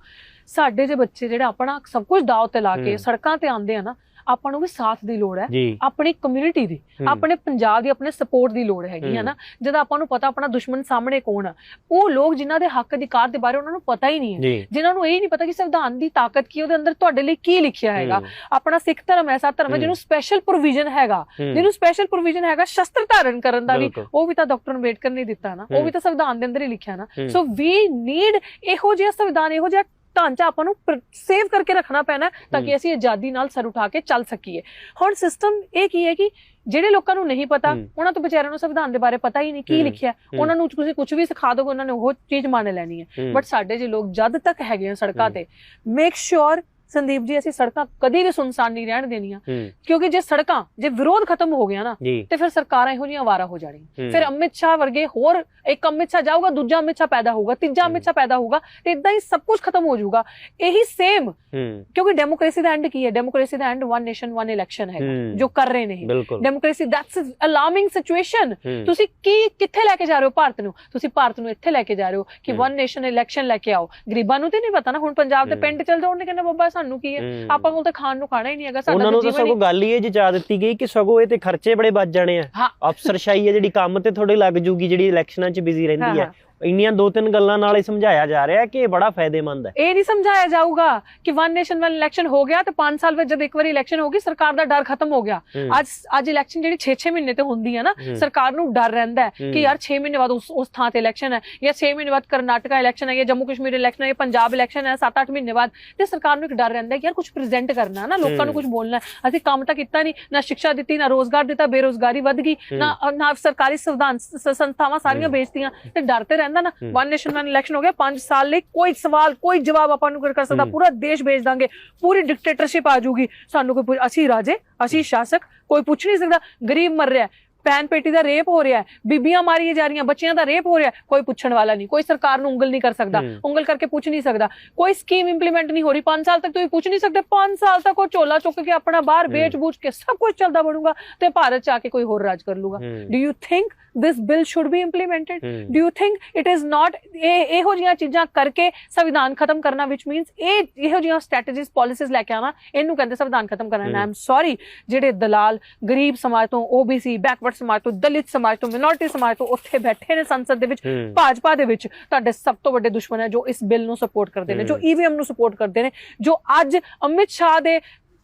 Speaker 2: ਸਾਡੇ ਜੇ ਬੱਚੇ ਜਿਹੜਾ ਆਪਣਾ ਸਭ ਕੁਝ ਦਾਅ ਤੇ ਲਾ ਕੇ। ਸੜਕਾਂ ਤੇ ਆਉਂਦੇ ਆ ਨਾ ਆਪਾਂ ਨੂੰ ਵੀ ਸਾਥ ਦੀ ਲੋੜ ਹੈ ਆਪਣੀ ਕਮਿਊਨਿਟੀ ਦੀ ਆਪਣੇ ਪੰਜਾਬ ਦੀ ਆਪਣੇ ਸਪੋਰਟ ਦੀ ਲੋੜ ਹੈਗੀ ਹੈ। ਨਾ ਜਦ ਆਪਾਂ ਨੂੰ ਪਤਾ ਆਪਣਾ ਦੁਸ਼ਮਣ ਸਾਹਮਣੇ ਕੌਣ ਆ ਉਹ ਲੋਕ ਜਿਨ੍ਹਾਂ ਦੇ ਹੱਕ ਅਧਿਕਾਰ ਦੇ ਬਾਰੇ ਉਹਨਾਂ ਨੂੰ ਪਤਾ ਹੀ ਨਹੀਂ ਹੈ। ਜਿਨ੍ਹਾਂ ਨੂੰ ਇਹ ਨਹੀਂ ਪਤਾ ਕਿ ਸੰਵਿਧਾਨ ਦੀ ਤਾਕਤ ਕੀ ਉਹਦੇ ਅੰਦਰ ਤੁਹਾਡੇ ਲਈ ਕੀ ਲਿਖਿਆ ਹੈਗਾ। ਆਪਣਾ ਸਿੱਖ ਧਰਮ ਐਸਾ ਧਰਮ ਹੈ। ਜਿਹਨੂੰ ਸਪੈਸ਼ਲ ਪ੍ਰੋਵੀਜ਼ਨ ਹੈਗਾ। ਜਿਹਨੂੰ ਸਪੈਸ਼ਲ ਪ੍ਰੋਵੀਜ਼ਨ ਹੈਗਾ ਸ਼ਸਤਰ ਧਾਰਨ ਕਰਨ ਦਾ ਵੀ। ਉਹ ਵੀ ਤਾਂ ਡਾਕਟਰ ਅੰਬੇਡਕਰ ਨੇ ਦਿੱਤਾ ਨਾ ਉਹ। ਵੀ ਤਾਂ ਸੰਵਿਧਾਨ ਦੇ ਅੰਦਰ ਹੀ ਲਿਖਿਆ ਨਾ। ਸੋ ਵੀ ਨੀਡ ਇਹੋ ਜਿਹਾ ਸੰਵਿਧਾਨ ਇਹੋ ਜਿਹਾ ਢਾਂਚਾ ਆਪਾਂ ਨੂੰ ਸੇਵ ਕਰਕੇ ਰੱਖਣਾ ਪੈਣਾ ਤਾਂ ਕਿ। ਅਸੀਂ ਆਜ਼ਾਦੀ ਨਾਲ ਸਰ ਉਠਾ ਕੇ ਚੱਲ ਸਕੀਏ ਹੁਣ ਸਿਸਟਮ ਇਹ ਕੀ ਹੈ ਕਿ ਜਿਹੜੇ ਲੋਕਾਂ ਨੂੰ ਨਹੀਂ ਪਤਾ। ਉਹਨਾਂ ਤੋਂ ਵਿਚਾਰਿਆਂ ਨੂੰ ਸੰਵਿਧਾਨ ਦੇ ਬਾਰੇ ਪਤਾ ਹੀ ਨਹੀਂ ਕੀ। ਲਿਖਿਆ। ਉਹਨਾਂ ਨੂੰ ਤੁਸੀਂ ਕੁਝ ਵੀ ਸਿਖਾ ਦੋਗੇ ਉਹਨਾਂ ਨੇ ਉਹ ਚੀਜ਼ ਮੰਨ ਲੈਣੀ ਹੈ ਬਟ ਸਾਡੇ ਜੇ ਲੋਕ ਜਦ ਤੱਕ ਹੈਗੇ ਆ ਸੜਕਾਂ। ਤੇ ਮੇਕ ਸ਼ੋਰ ਸੰਦੀਪ ਜੀ ਅਸੀਂ ਸੜਕਾਂ ਕਦੀ ਵੀ ਸੁਨਸਾਨ ਨਹੀਂ ਰਹਿਣ ਦੇਣੀਆਂ। ਕਿਉਂਕਿ ਜੇ ਸੜਕਾਂ ਜੇ ਵਿਰੋਧ ਖਤਮ ਹੋ ਗਿਆ ਨਾ ਤੇ ਫਿਰ ਸਰਕਾਰਾਂ ਇਹੋ ਜਿਹੀਆਂ ਵਾਰਾ ਹੋ ਜਾਣੀਆਂ। ਫਿਰ ਅਮਿਤ ਸ਼ਾਹ ਵਰਗੇ ਹੋਰ ਇੱਕ ਅਮਿਤ ਸ਼ਾਹ ਜਾਊਗਾ ਦੂਜਾ ਅਮਿਤ ਸ਼ਾਹ ਪੈਦਾ ਹੋਊਗਾ ਤੀਜਾ। ਅਮਿਤ ਸ਼ਾਹ ਪੈਦਾ ਹੋਊਗਾ ਤੇ ਇਦਾਂ ਹੀ ਸਭ ਕੁਝ ਖਤਮ ਹੋ ਜਾਊਗਾ। ਇਹੀ ਸੇਮ ਕਿਉਂਕਿ ਡੈਮੋਕ੍ਰੇਸੀ ਦਾ ਐਂਡ ਕੀ ਹੈ? ਡੈਮੋਕ੍ਰੇਸੀ ਦਾ end one nation one election ਹੈ। ਜੋ ਕਰ ਰਹੇ ਨੇ ਡੈਮੋਕ੍ਰੇਸੀ ਦੈਟਸ ਅਲਾਰਮਿੰਗ ਸਿਚੁਏਸ਼ਨ ਤੁਸੀਂ ਕੀ ਕਿੱਥੇ ਲੈ ਕੇ ਜਾ ਰਹੇ ਹੋ ਭਾਰਤ ਨੂੰ? ਤੁਸੀਂ ਭਾਰਤ ਨੂੰ ਇੱਥੇ ਲੈ ਕੇ ਜਾ ਰਹੇ ਹੋ ਕਿ। ਵਨ ਨੇਸ਼ਨ ਇਲੈਕਸ਼ਨ ਲੈ ਕੇ ਆਓ। ਗਰੀਬਾਂ ਨੂੰ ਤੇ ਨਹੀਂ ਪਤਾ ਨਾ ਹੁਣ ਪੰਜਾਬ ਦੇ। ਪਿੰਡ ਚਲ ਜਾਓ ਉਹਨੇ ਕਹਿੰਦਾ ਬੱਬਾ ਸਾਨੂੰ ਕੀ ਹੈ। ਆਪਾਂ ਕੋਲ ਤਾਂ ਖਾਣ ਨੂੰ ਖਾਣਾ ਹੀ ਨਹੀਂ ਹੈਗਾ ਸਾਡਾ
Speaker 1: ਉਹਨਾਂ ਨੂੰ
Speaker 2: ਤਾਂ
Speaker 1: ਸਗੋਂ ਗੱਲ ਹੀ ਇਹ ਜਚਾ ਦਿੱਤੀ ਗਈ ਕਿ ਸਗੋਂ ਇਹ ਤੇ ਖਰਚੇ ਬੜੇ ਵੱਜ ਜਾਣੇ ਆ। ਅਫਸਰਸ਼ਾਹੀ ਹੈ ਜਿਹੜੀ ਕੰਮ ਤੇ ਥੋੜੇ ਲੱਗ ਜੂਗੀ ਜਿਹੜੀ ਇਲੈਕਸ਼ਨਾਂ 'ਚ ਬਿਜ਼ੀ ਰਹਿੰਦੀ ਹਾਂ, ਇੰਨੀਆਂ ਦੋ ਤਿੰਨ ਗੱਲਾਂ ਨਾਲ ਹੀ ਸਮਝਾਇਆ ਜਾ ਰਿਹਾ ਕਿ ਇਹ ਬੜਾ ਫਾਇਦੇਮੰਦ ਹੈ
Speaker 2: ਇਹ ਨਹੀਂ ਸਮਝਾਇਆ ਜਾਊਗਾ ਕਿ ਵਨ ਨੇਸ਼ਨ ਵਨ ਇਲੈਕਸ਼ਨ ਹੋ ਗਿਆ ਤੇ 5 ਸਾਲ ਵਿੱਚ ਜਦ ਇੱਕ ਵਾਰੀ ਇਲੈਕਸ਼ਨ ਹੋ ਗਈ ਸਰਕਾਰ ਦਾ ਡਰ ਖਤਮ ਹੋ ਗਿਆ ਅੱਜ ਅੱਜ ਇਲੈਕਸ਼ਨ ਜਿਹੜੀ 6-6 ਮਹੀਨੇ ਤੇ ਹੁੰਦੀ ਹੈ ਨਾ। ਸਰਕਾਰ ਨੂੰ ਡਰ ਰਹਿੰਦਾ ਹੈ। ਕਿ ਯਾਰ 6 ਮਹੀਨੇ ਬਾਅਦ ਉਸ ਉਸ ਥਾਂ ਤੇ ਇਲੈਕਸ਼ਨ ਹੈ ਜਾਂ 6 ਮਹੀਨੇ ਬਾਅਦ ਕਰਨਾਟਕਾ ਇਲੈਕਸ਼ਨ ਹੈ ਜਾਂ ਜੰਮੂ ਕਸ਼ਮੀਰ ਇਲੈਕਸ਼ਨ ਹੈ ਜਾਂ ਪੰਜਾਬ ਇਲੈਕਸ਼ਨ ਹੈ 7-8 ਮਹੀਨੇ ਬਾਅਦ ਤੇ ਸਰਕਾਰ ਨੂੰ ਇੱਕ ਡਰ ਰਹਿੰਦਾ ਹੈ ਕਿ ਯਾਰ ਕੁਝ ਪ੍ਰੈਜ਼ੈਂਟ ਕਰਨਾ ਨਾ ਲੋਕਾਂ ਨੂੰ। ਕੁਝ ਬੋਲਣਾ। ਅਸੀਂ ਕੰਮ ਤਾਂ ਕੀਤਾ ਨਹੀਂ ਨਾ ਸਿੱਖਿਆ ਦਿੱਤੀ ਨਾ ਰੋਜ਼ਗਾਰ ਦਿੱਤਾ ਬੇਰੋਜ਼ਗਾਰੀ ਵੱਧ ਗਈ। ਨਾ ਨਾ ਸਰਕਾਰੀ ਸੰਵਿਧਾਨ ਸੰਸਥਾਵਾਂ ਸਾਰੀਆਂ। ਵੇਚਤੀਆਂ ਤੇ ਡਰ ਤੇ ਰਹਿੰਦਾ ਨਾ। ਵਨ ਨੇਸ਼ਨ ਵਨ ਇਲੈਕਸ਼ਨ ਹੋ ਗਿਆ 5 ਸਾਲ ਲਈ ਕੋਈ ਸਵਾਲ ਕੋਈ ਜਵਾਬ ਆਪਾਂ ਨੂੰ ਕਰ ਸਕਦਾ। ਪੂਰਾ ਦੇਸ਼ ਵੇਚ ਦਾਂਗੇ ਪੂਰੀ ਡਿਕਟੇਟਰਸ਼ਿਪ ਆ ਜਾਊਗੀ ਸਾਨੂੰ ਕੋਈ ਅਸੀਂ ਰਾਜੇ ਅਸੀਂ ਸ਼ਾਸਕ ਕੋਈ ਪੁੱਛ ਨਹੀਂ ਸਕਦਾ ਗਰੀਬ ਮਰ ਰਿਹਾ ਪੈਨ ਪੇਟੀ ਦਾ ਰੇਪ ਹੋ ਰਿਹਾ ਹੈ ਬੀਬੀਆਂ ਮਾਰੀਆਂ ਜਾ ਰਹੀਆਂ ਬੱਚਿਆਂ ਦਾ ਰੇਪ ਹੋ ਰਿਹਾ ਕੋਈ ਪੁੱਛਣ ਵਾਲਾ ਨਹੀਂ ਕੋਈ ਸਰਕਾਰ ਨੂੰ ਉਂਗਲ ਨਹੀਂ ਕਰ ਸਕਦਾ। ਉਂਗਲ ਕਰਕੇ ਪੁੱਛ ਨਹੀਂ ਸਕਦਾ ਕੋਈ ਸਕੀਮ ਇੰਪਲੀਮੈਂਟ ਨਹੀਂ ਹੋ ਰਹੀ 5 ਸਾਲ ਤੱਕ ਤੁਸੀਂ ਪੁੱਛ ਨਹੀਂ ਸਕਦੇ 5 ਸਾਲ ਤੱਕ ਉਹ ਝੋਲਾ ਚੁੱਕ ਕੇ ਆਪਣਾ ਬਾਹਰ। ਵੇਚ-ਬੂਚ ਕੇ ਸਭ ਕੁਝ ਚੱਲਦਾ ਬਣੂਗਾ ਤੇ ਭਾਰਤ ਚ ਆ ਕੇ ਕੋਈ ਹੋਰ ਰਾਜ ਕਰ ਲੂਗਾ do you think this bill should be implemented do you think it is not ਇਹ ਇਹੋ ਜਿਹੀਆਂ ਚੀਜ਼ਾਂ ਕਰਕੇ ਸੰਵਿਧਾਨ ਖਤਮ ਕਰਨਾ which means ਇਹ ਇਹੋ ਜਿਹੀਆਂ ਸਟ੍ਰੈਟਜੀਜ਼ ਪਾਲਿਸੀਜ਼ ਲੈ ਕੇ ਆਣਾ ਇਹਨੂੰ ਕਹਿੰਦੇ ਸੰਵਿਧਾਨ ਖਤਮ ਕਰਨਾ। ਆਮ ਸੌਰੀ ਜਿਹੜੇ ਦਲਾਲ ਗਰੀਬ ਸਮਾਜ ਤੋਂ OBC ਬੈਕਵਰਡ ਸਮਾਜ ਤੋਂ ਦਲਿਤ ਸਮਾਜ ਤੋਂ ਮਿਨੋਰਟੀ ਸਮਾਜ ਤੋਂ ਉੱਥੇ ਬੈਠੇ ਨੇ ਸੰਸਦ ਦੇ ਵਿੱਚ ਭਾਜਪਾ ਦੇ ਵਿੱਚ ਤੁਹਾਡੇ ਸਭ ਤੋਂ ਵੱਡੇ ਦੁਸ਼ਮਣ ਹੈ ਜੋ ਇਸ ਬਿੱਲ ਨੂੰ ਸਪੋਰਟ ਕਰਦੇ ਨੇ ਜੋ। ਈਵੀਐਮ ਨੂੰ ਸਪੋਰਟ ਕਰਦੇ ਨੇ ਜੋ ਅੱਜ ਅਮਿਤ ਸ਼ਾਹ ਦੇ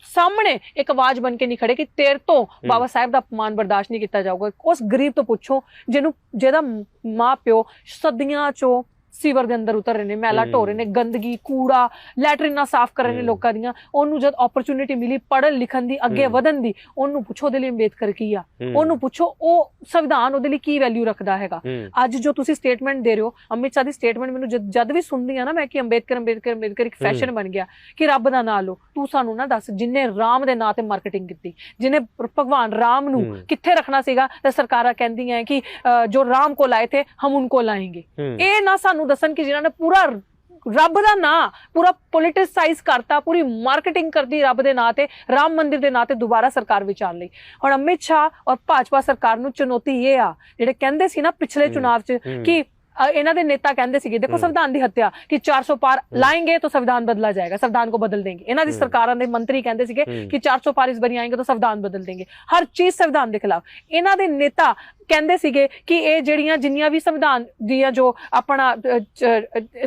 Speaker 2: ਸਾਹਮਣੇ ਇੱਕ ਆਵਾਜ਼ ਬਣ ਕੇ ਨਹੀਂ ਖੜੇ ਕਿ ਤੇਰ ਤੋਂ ਬਾਬਾ ਸਾਹਿਬ ਦਾ ਅਪਮਾਨ ਬਰਦਾਸ਼ਤ ਨਹੀਂ ਕੀਤਾ ਜਾਊਗਾ। ਉਸ ਗਰੀਬ ਤੋਂ ਪੁੱਛੋ ਜਿਹਨੂੰ ਜਿਹਦਾ ਮਾਂ ਪਿਓ ਸਦੀਆਂ ਚੋਂ ਸੀਵਰ ਦੇ ਅੰਦਰ ਉਤਰ ਰਹੇ ਨੇ ਮੈਲਾ ਢੋ ਰਹੇ ਨੇ ਗੰਦਗੀ ਕੂੜਾ ਲੈਟਰਿਨਾਂ ਸਾਫ਼ ਕਰ ਰਹੇ ਨੇ ਲੋਕਾਂ ਦੀਆਂ। ਉਹਨੂੰ ਜਦ ਓਪਰਚ्युनिटी ਮਿਲੀ ਪੜਨ ਲਿਖਣ ਦੀ ਅੱਗੇ ਵਧਣ ਦੀ ਉਹਨੂੰ ਪੁੱਛੋ ਉਹਦੇ ਲਈ ਅੰਬੇਦਕਰ ਕੀ ਆ? ਉਹਨੂੰ ਪੁੱਛੋ ਉਹ ਸੰਵਿਧਾਨ ਉਹਦੇ ਲਈ ਕੀ ਵੈਲਿਊ ਰੱਖਦਾ ਹੈਗਾ? ਅੱਜ ਜੋ ਤੁਸੀਂ ਸਟੇਟਮੈਂਟ ਦੇ ਰਹੇ ਹੋ ਅਮਿਤ ਸ਼ਾਹ ਦੀ ਸਟੇਟਮੈਂਟ ਮੈਨੂੰ ਜਦ ਵੀ ਸੁਣਦੀ ਆ ਨਾ ਮੈਂ ਕਿ ਅੰਬੇਦਕਰ ਅੰਬੇਦਕਰ ਅੰਬੇਦਕਰ ਇੱਕ ਫੈਸ਼ਨ ਬਣ ਗਿਆ ਕਿ ਰੱਬ ਦਾ ਨਾਂ ਲਓ ਤੂੰ ਸਾਨੂੰ ਨਾ ਦੱਸ ਜਿਨੇ ਰਾਮ ਦੇ ਨਾਂ ਤੇ ਮਾਰਕੀਟਿੰਗ ਕੀਤੀ ਜਿਨੇ ਭਗਵਾਨ ਰਾਮ ਨੂੰ ਕਿੱਥੇ ਰੱਖਣਾ ਸੀਗਾ ਤੇ ਸਰਕਾਰਾਂ ਕਹਿੰਦੀਆਂ ਕਿ ਜੋ ਰਾਮ ਕੋ ਲਾਏ ਥੇ ਹਮ ਉਨਕੋ
Speaker 1: ਲਾਏਂਗੇ
Speaker 2: ਇਹ ਨਾ ਸਾਨੂੰ ਨੂੰ ਦੱਸਣ ਕਿ ਜਿਨ੍ਹਾਂ ਨੇ ਪੂਰਾ ਰੱਬ ਦਾ ਨਾਂ ਪੂਰਾ ਪੋਲਿਟਿਸਾਈਜ਼ ਕਰਤਾ ਪੂਰੀ ਮਾਰਕੀਟਿੰਗ ਕਰਦੀ ਰੱਬ ਦੇ ਨਾਂ ਤੇ ਰਾਮ ਮੰਦਿਰ ਦੇ ਨਾਂ ਤੇ ਦੁਬਾਰਾ ਸਰਕਾਰ ਵਿਚਾਰ ਲਈ। ਹੁਣ ਅਮਿਤ ਸ਼ਾ ਔਰ ਭਾਜਪਾ ਸਰਕਾਰ ਨੂੰ ਚੁਣੌਤੀ ਇਹ ਆ ਜਿਹੜੇ ਕਹਿੰਦੇ ਸੀ ਨਾ ਪਿਛਲੇ ਚੁਣਾਵ 'ਚ ਕਿ ਇਹਨਾਂ ਦੇ ਨੇਤਾ ਕਹਿੰਦੇ ਸੀਗੇ ਦੇਖੋ ਸੰਵਿਧਾਨ ਦੀ ਹੱਤਿਆ ਕਿ 400 ਪਾਰ ਲਾਏਗੇ ਤਾਂ ਸੰਵਿਧਾਨ ਬਦਲਾ ਜਾਏਗਾ ਸੰਵਿਧਾਨ ਕੋ ਬਦਲ ਦੇਣਗੇ ਇਹਨਾਂ ਦੀ ਸਰਕਾਰਾਂ ਦੇ ਮੰਤਰੀ ਕਹਿੰਦੇ ਸੀਗੇ ਕਿ 400 ਪਾਰ ਇਸ ਬਣੀ ਆਏਗੇ ਤਾਂ ਸੰਵਿਧਾਨ ਬਦਲ ਦੇਣਗੇ ਹਰ ਚੀਜ਼ ਸੰਵਿਧਾਨ ਦੇ ਖਿਲਾਫ। ਇਹਨਾਂ ਦੇ ਨੇਤਾ ਕਹਿੰਦੇ ਸੀਗੇ ਕਿ ਇਹ ਜਿਹੜੀਆਂ ਜਿੰਨੀਆਂ ਵੀ ਸੰਵਿਧਾਨ ਦੀਆਂ ਜੋ ਆਪਣਾ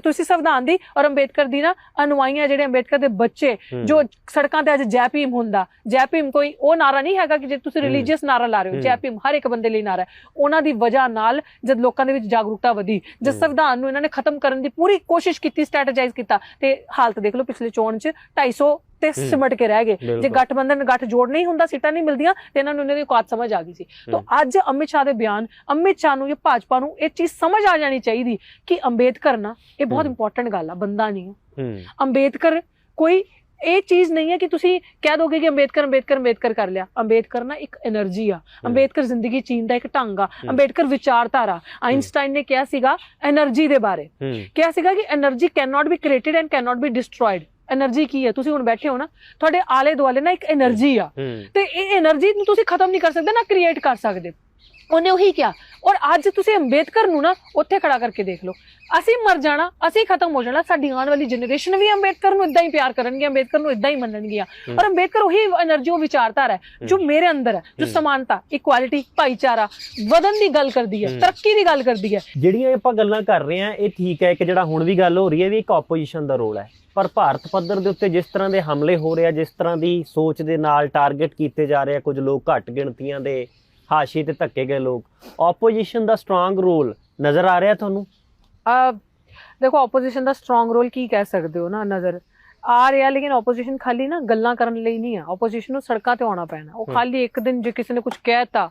Speaker 2: ਤੁਸੀਂ ਸੰਵਿਧਾਨ ਦੀ ਔਰ ਅੰਬੇਦਕਰ ਦੀ ਨਾ ਅਨੁਆਈਆਂ ਜਿਹੜੇ ਅੰਬੇਦਕਰ ਦੇ ਬੱਚੇ। ਜੋ ਸੜਕਾਂ ਤੇ ਅੱਜ ਜੈ ਭੀਮ ਹੁੰਦਾ ਜੈ ਭੀਮ ਕੋਈ ਉਹ ਨਾਰਾ ਨਹੀਂ ਹੈਗਾ ਕਿ ਜੇ ਤੁਸੀਂ। ਰਿਲੀਜੀਅਸ ਨਾਰਾ ਲਾ ਰਹੇ ਹੋ। ਜੈ ਭੀਮ ਹਰ ਇੱਕ ਬੰਦੇ ਲਈ ਨਾਰਾ ਹੈ ਉਹਨਾਂ ਦੀ ਵਜ੍ਹਾ ਨਾਲ ਜਦ ਲੋਕਾਂ ਦੇ ਵਿੱਚ ਜਾਗਰੂਕਤਾ ਵਧੀ ਜਦ। ਸੰਵਿਧਾਨ ਨੂੰ ਇਹਨਾਂ ਨੇ ਖਤਮ ਕਰਨ ਦੀ ਪੂਰੀ ਕੋਸ਼ਿਸ਼ ਕੀਤੀ ਸਟ੍ਰੈਟੇਜਾਈਜ਼ ਕੀਤਾ ਤੇ ਹਾਲਤ ਦੇਖ ਲਓ ਪਿਛਲੇ ਚੋਣ 'ਚ 250 ਤੇ ਸਿਮਟ ਕੇ ਰਹਿ ਗਏ। ਜੇ ਗਠਬੰਧਨ ਗੱਠ ਜੋੜ ਨਹੀਂ ਹੁੰਦਾ ਸੀਟਾਂ ਨਹੀਂ ਮਿਲਦੀਆਂ ਤੇ ਇਹਨਾਂ ਨੂੰ ਇਹਨਾਂ ਦੀ ਔਕਾਤ ਸਮਝ ਆ ਗਈ ਸੀ। ਤਾਂ ਅੱਜ ਅਮਿਤ ਸ਼ਾਹ ਦੇ ਬਿਆਨ ਅਮਿਤ ਸ਼ਾਹ ਨੂੰ ਜਾਂ ਭਾਜਪਾ ਨੂੰ ਇਹ ਚੀਜ਼ ਸਮਝ ਆ ਜਾਣੀ ਚਾਹੀਦੀ ਕਿ ਅੰਬੇਦਕਰ ਨਾ ਇਹ ਬਹੁਤ ਇੰਪੋਰਟੈਂਟ ਗੱਲ ਆ ਬੰਦਾ ਨਹੀਂ ਅੰਬੇਦਕਰ ਕੋਈ ਇਹ ਚੀਜ਼ ਨਹੀਂ ਹੈ ਕਿ ਤੁਸੀਂ ਕਹਿ ਦੋਗੇ ਕਿ ਅੰਬੇਦਕਰ ਅੰਬੇਦਕਰ ਅੰਬੇਦਕਰ ਕਰ ਲਿਆ। ਅੰਬੇਦਕਰ ਨਾ ਇੱਕ એનર્ਜੀ ਆ। ਅੰਬੇਦਕਰ ਜ਼ਿੰਦਗੀ ਚੀਨ ਦਾ ਇੱਕ ਢੰਗ ਆ। ਅੰਬੇਦਕਰ ਵਿਚਾਰਧਾਰਾ। ਆਇਨਸਟਾਈਨ ਨੇ ਕਿਹਾ ਸੀਗਾ એનર્ਜੀ ਦੇ ਬਾਰੇ। ਕਿਹਾ ਸੀਗਾ ਕਿ energy cannot not be created and cannot not be destroyed energy ਕੀ ਹੈ? ਤੁਸੀਂ ਹੁਣ ਬੈਠੇ ਹੋ ਨਾ ਤੁਹਾਡੇ ਆਲੇ ਦੁਆਲੇ ਨਾ ਇੱਕ ਐਨਰਜੀ ਆ। ਤੇ ਇਹ ਐਨਰਜੀ ਨੂੰ ਤੁਸੀਂ ਖਤਮ ਨਹੀਂ ਕਰ ਸਕਦੇ ਨਾ ਕ੍ਰੀਏਟ ਕਰ ਸਕਦੇ। ਉਹਨੇ ਉਹੀ ਕਿਹਾ। ਔਰ ਅੱਜ ਤੁਸੀਂ ਅੰਬੇਦਕਰ ਨੂੰ ਨਾ ਉੱਥੇ ਖੜਾ ਕਰਕੇ ਦੇਖ ਲਓ। ਅਸੀਂ ਮਰ ਜਾਣਾ ਅਸੀਂ ਖਤਮ ਹੋ ਜਾਣਾ ਸਾਡੀ ਆਉਣ ਵਾਲੀ ਜਨਰੇਸ਼ਨ ਵੀ ਅੰਬੇਦਕਰ ਨੂੰ ਇਦਾਂ ਹੀ ਪਿਆਰ ਕਰਨਗੇ ਅੰਬੇਦਕਰ ਨੂੰ ਇਦਾਂ ਹੀ ਮੰਨਣਗੀਆਂ। ਔਰ ਅੰਬੇਦਕਰ ਉਹੀ એનર્ਜੀ ਉਹ ਵਿਚਾਰਧਾਰਾ ਹੈ ਜੋ ਮੇਰੇ ਅੰਦਰ ਹੈ ਜੋ ਸਮਾਨਤਾ ਇਕੁਐਲਿਟੀ ਭਾਈਚਾਰਾ ਵਧਨ ਦੀ ਗੱਲ ਕਰਦੀ ਹੈ ਤਰੱਕੀ ਦੀ ਗੱਲ ਕਰਦੀ ਹੈ।
Speaker 1: ਜਿਹੜੀਆਂ ਆਪਾਂ ਗੱਲਾਂ ਕਰ ਰਹੇ ਆ ਇਹ ਠੀਕ ਹੈ ਕਿ ਜਿਹੜਾ ਹੁਣ ਵੀ ਗੱਲ ਹੋ ਰਹੀ ਹੈ ਵੀ ਇੱਕ ਆਪੋਜੀਸ਼ਨ ਦਾ ਰੋਲ ਹੈ। ਪਰ ਭਾਰਤ ਪੱਧਰ ਦੇ ਉੱਤੇ ਜਿਸ ਤਰ੍ਹਾਂ ਦੇ ਹਮਲੇ ਹੋ ਰਹੇ ਆ ਜਿਸ ਤਰ੍ਹਾਂ ਦੀ ਸੋਚ ਦੇ ਨਾਲ ਟਾਰਗੇਟ ਕੀਤੇ ਜਾ ਰਹੇ ਆ ਕੁਝ ਲੋਕ ਘੱਟ ਗਿਣਤੀਆਂ ਦੇ ਹਾਸ਼ੀ ਤੇ ਧੱਕੇ ਗਏ ਲੋਕ। ਆਪੋਜੀਸ਼ਨ ਦਾ ਸਟਰੋਂਗ ਰੋਲ ਨਜ਼ਰ ਆ ਰਿਹਾ ਤੁਹਾਨੂੰ?
Speaker 2: ਅਹ ਦੇਖੋ ਆਪੋਜੀਸ਼ਨ ਦਾ ਸਟਰੋਂਗ ਰੋਲ ਕੀ ਕਹਿ ਸਕਦੇ ਹੋ ਨਾ ਨਜ਼ਰ ਆ ਰਿਹਾ ਲੇਕਿਨ ਆਪੋਜੀਸ਼ਨ ਖਾਲੀ ਨਾ ਗੱਲਾਂ ਕਰਨ ਲਈ ਨਹੀਂ ਆ। ਆਪੋਜੀਸ਼ਨ ਨੂੰ ਸੜਕਾਂ ਤੇ ਆਉਣਾ ਪੈਣਾ। ਉਹ। ਖਾਲੀ ਇੱਕ ਦਿਨ ਜੇ ਕਿਸੇ ਨੇ ਕੁਝ ਕਹਿਤਾ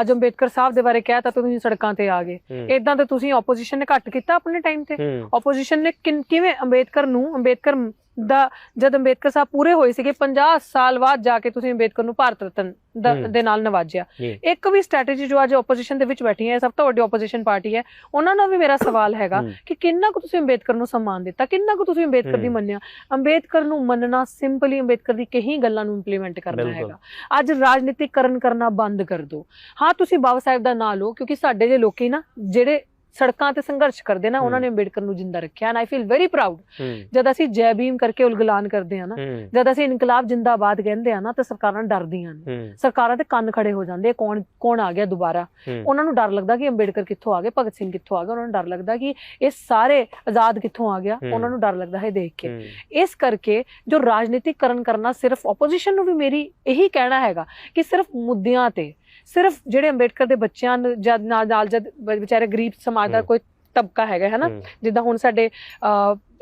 Speaker 2: ਅੱਜ ਅੰਬੇਦਕਰ ਸਾਹਿਬ ਦੇ ਬਾਰੇ ਕਹਿਤਾ ਤਾਂ ਤੁਸੀਂ ਸੜਕਾਂ ਤੇ ਆ ਗਏ। ਇਦਾਂ ਤੇ ਤੁਸੀਂ ਆਪੋਜੀਸ਼ਨ ਨੇ ਘੱਟ ਕੀਤਾ ਆਪਣੇ ਟਾਈਮ ਤੇ। ਆਪੋਜੀਸ਼ਨ ਨੇ ਕਿਵੇਂ ਅੰਬੇਦਕਰ ਨੂੰ ਅੰਬੇਦਕਰ ਦਾ ਜਦ ਅੰਬੇਦਕਰ ਸਾਹਿਬ ਪੂਰੇ ਹੋਏ ਸੀਗੇ 50 ਸਾਲ ਬਾਅਦ ਜਾ ਕੇ ਤੁਸੀਂ ਅੰਬੇਦਕਰ ਨੂੰ ਭਾਰਤ ਰਤਨ ਦਾ-। ਦੇ ਨਾਲ ਨਵਾਜਿਆ। ਇੱਕ ਵੀ ਸਟ੍ਰੈਟੇਜੀ ਜੋ ਅੱਜ ਆਪੋਜੀਸ਼ਨ ਦੇ ਵਿੱਚ ਬੈਠੀ ਹੈ ਸਭ ਤੋਂ ਵੱਡੀ ਆਪੋਜੀਸ਼ਨ ਪਾਰਟੀ ਹੈ ਉਹਨਾਂ ਨੂੰ ਵੀ ਮੇਰਾ ਸਵਾਲ ਹੈਗਾ। ਕਿ ਕਿੰਨਾ ਕੁ ਤੁਸੀਂ ਅੰਬੇਦਕਰ ਨੂੰ ਸਨਮਾਨ ਦਿੱਤਾ ਕਿੰਨਾ ਕੁ ਤੁਸੀਂ ਅੰਬੇਦਕਰ ਦੀ। ਮੰਨਿਆ ਅੰਬੇਦਕਰ ਨੂੰ ਮੰਨਣਾ ਸਿੰਪਲੀ ਅੰਬੇਦਕਰ ਦੀ ਕਹੀ ਗੱਲਾਂ ਨੂੰ ਇੰਪਲੀਮੈਂਟ ਕਰਨਾ। ਹੈਗਾ ਅੱਜ ਰਾਜਨੀਤਿਕਰਨ ਕਰਨਾ ਬੰਦ ਕਰ ਦਿਓ ਹਾਂ ਤੁਸੀਂ ਬਾਬਾ ਸਾਹਿਬ ਦਾ ਨਾਂ ਲਓ ਕਿਉਂਕਿ ਸਾਡੇ ਜੇ ਲੋਕੀ ਨਾ ਜਿਹੜੇ ਸੜਕਾਂ ਤੇ ਸੰਘਰਸ਼ ਕਰਦੇ ਨਾ ਉਹਨਾਂ। ਨੇ ਅੰਬੇਦਕਰ ਨੂੰ ਜਿੰਦਾ ਰੱਖਿਆ and I feel very
Speaker 1: proud
Speaker 2: ਜਦ ਅਸੀਂ ਜੈ ਭੀਮ ਕਰਕੇ ਉਲਗਲਾਨ ਕਰਦੇ ਆ ਨਾ ਜਦ ਅਸੀਂ ਇਨਕਲਾਬ ਜਿੰਦਾਬਾਦ ਕਹਿੰਦੇ ਆ ਨਾ ਤੇ ਸਰਕਾਰਾਂ ਡਰਦੀਆਂ ਨੇ। ਸਰਕਾਰਾਂ ਤੇ ਕੰਨ ਖੜੇ ਹੋ ਜਾਂਦੇ ਕੌਣ ਕੌਣ ਆ ਗਿਆ ਦੁਬਾਰਾ। ਉਹਨਾਂ ਨੂੰ ਡਰ ਲੱਗਦਾ ਕਿ ਅੰਬੇਡਕਰ ਕਿੱਥੋਂ ਆ ਗਏ ਭਗਤ ਸਿੰਘ ਕਿੱਥੋਂ ਆ ਗਏ ਉਹਨਾਂ ਨੂੰ ਡਰ ਲੱਗਦਾ ਕਿ ਇਹ ਸਾਰੇ ਆਜ਼ਾਦ ਕਿੱਥੋਂ ਆ ਗਿਆ। ਉਹਨਾਂ ਨੂੰ ਡਰ ਲੱਗਦਾ ਹੈ ਦੇਖ ਕੇ। ਇਸ ਕਰਕੇ ਜੋ ਰਾਜਨੀਤਿਕਰਨ ਕਰਨਾ ਸਿਰਫ ਆਪੋਜੀਸ਼ਨ ਨੂੰ ਵੀ ਮੇਰੀ ਇਹੀ ਕਹਿਣਾ ਹੈਗਾ ਕਿ ਸਿਰਫ ਮੁੱਦਿਆਂ ਤੇ ਸਿਰਫ ਜਿਹੜੇ ਅੰਬੇਡਕਰ ਦੇ ਬੱਚਿਆਂ ਨੂੰ ਜਦ ਨਾਲ ਨਾਲ ਜਦ ਵਿਚਾਰੇ ਗਰੀਬ ਸਮਾਜ ਦਾ। ਕੋਈ ਤਬਕਾ ਹੈਗਾ ਹੈ ਨਾ ਜਿੱਦਾਂ ਹੁਣ ਸਾਡੇ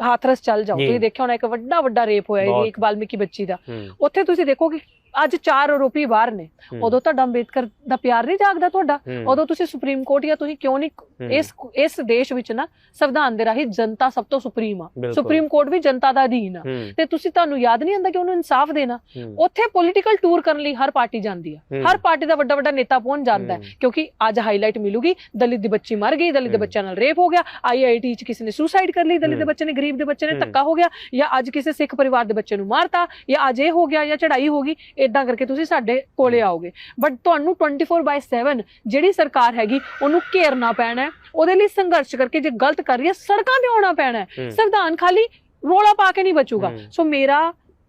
Speaker 2: ਹਾਥਰਸ ਚੱਲ ਜਾਓ। ਤੁਸੀਂ ਦੇਖਿਆ ਹੋਣਾ ਇੱਕ ਵੱਡਾ ਵੱਡਾ ਰੇਪ ਹੋਇਆ। ਇੱਕ ਬਾਲਮੀਕੀ ਬੱਚੀ ਦਾ ਉੱਥੇ ਤੁਸੀਂ ਦੇਖੋ ਕਿ ਅੱਜ ਚਾਰ ਆਰੋਪੀ ਬਾਹਰ ਨੇ। ਉਦੋਂ ਤੁਹਾਡਾ ਅੰਬੇਦਕਰ ਦਾ ਪਿਆਰ ਨਹੀਂ ਜਾਗਦਾ ਤੁਹਾਡਾ। ਉਦੋਂ ਤੁਸੀਂ ਸੁਪਰੀਮ ਕੋਰਟ ਜਾਂ ਤੁਸੀਂ ਕਿਉਂ ਨਹੀਂ ਇਸ ਇਸ ਦੇਸ਼ ਵਿੱਚ ਨਾ ਸੰਵਿਧਾਨ ਦੇ ਰਾਹੀਂ ਜਨਤਾ ਸਭ ਤੋਂ ਸੁਪਰੀਮ ਆ। ਸੁਪਰੀਮ ਕੋਰਟ ਵੀ ਜਨਤਾ ਦਾ ਅਧੀਨ ਆ। ਤੇ ਤੁਸੀਂ ਤੁਹਾਨੂੰ ਯਾਦ ਨਹੀਂ ਆਉਂਦਾ ਕਿ ਉਹਨੂੰ ਇਨਸਾਫ ਦੇਣਾ? ਉੱਥੇ ਪੋਲੀਟੀਕਲ ਟੂਰ ਕਰਨ ਲਈ ਹਰ ਪਾਰਟੀ ਜਾਂਦੀ ਆ। ਹਰ ਪਾਰਟੀ ਦਾ ਵੱਡਾ ਵੱਡਾ ਨੇਤਾ ਪਹੁੰਚ ਜਾਂਦਾ। ਕਿਉਂਕਿ ਅੱਜ ਹਾਈਲਾਈਟ ਮਿਲੂਗੀ ਦਲਿਤ ਦੀ ਬੱਚੀ ਮਰ ਗਈ ਦਲਿਤ ਦੇ। ਬੱਚਿਆਂ ਨਾਲ ਰੇਪ ਹੋ ਗਿਆ। ਆਈਆਈਟੀ ਚ ਕਿਸੇ ਨੇ ਸੁਸਾਈਡ ਕਰ ਲਈ ਦਲਿਤ ਦੇ। ਬੱਚੇ ਨੇ ਗਰੀਬ ਦੇ ਬੱਚੇ ਨੇ। ਧੱਕਾ ਹੋ ਗਿਆ। ਜਾਂ ਅੱਜ ਕਿਸੇ ਸਿੱਖ ਪਰਿਵਾਰ ਦੇ ਬੱਚੇ ਨੂੰ ਮਾਰਤਾ ਜਾਂ ਅੱਜ ਇਹ ਹੋ ਗਿਆ ਜਾਂ ਚੜ੍ਹਾਈ ਹੋ ਗਈ। ਇਦਾਂ ਕਰਕੇ ਤੁਸੀਂ ਸਾਡੇ ਕੋਲੇ ਆਓਗੇ। ਬਟ ਤੁਹਾਨੂੰ 24/7 ਜਿਹੜੀ ਸਰਕਾਰ ਹੈਗੀ ਉਹਨੂੰ ਘੇਰਨਾ ਪੈਣਾ ਹੈ। ਉਹਦੇ ਲਈ ਸੰਘਰਸ਼ ਕਰਕੇ ਜੇ ਗਲਤ ਕਰ ਰਹੀ ਹੈ ਸੜਕਾਂ ਤੇ ਆਉਣਾ ਪੈਣਾ। ਸੰਵਿਧਾਨ ਖਾਲੀ ਰੋਲਾ ਪਾ ਕੇ ਨਹੀਂ ਬਚੂਗਾ। ਸੋ ਮੇਰਾ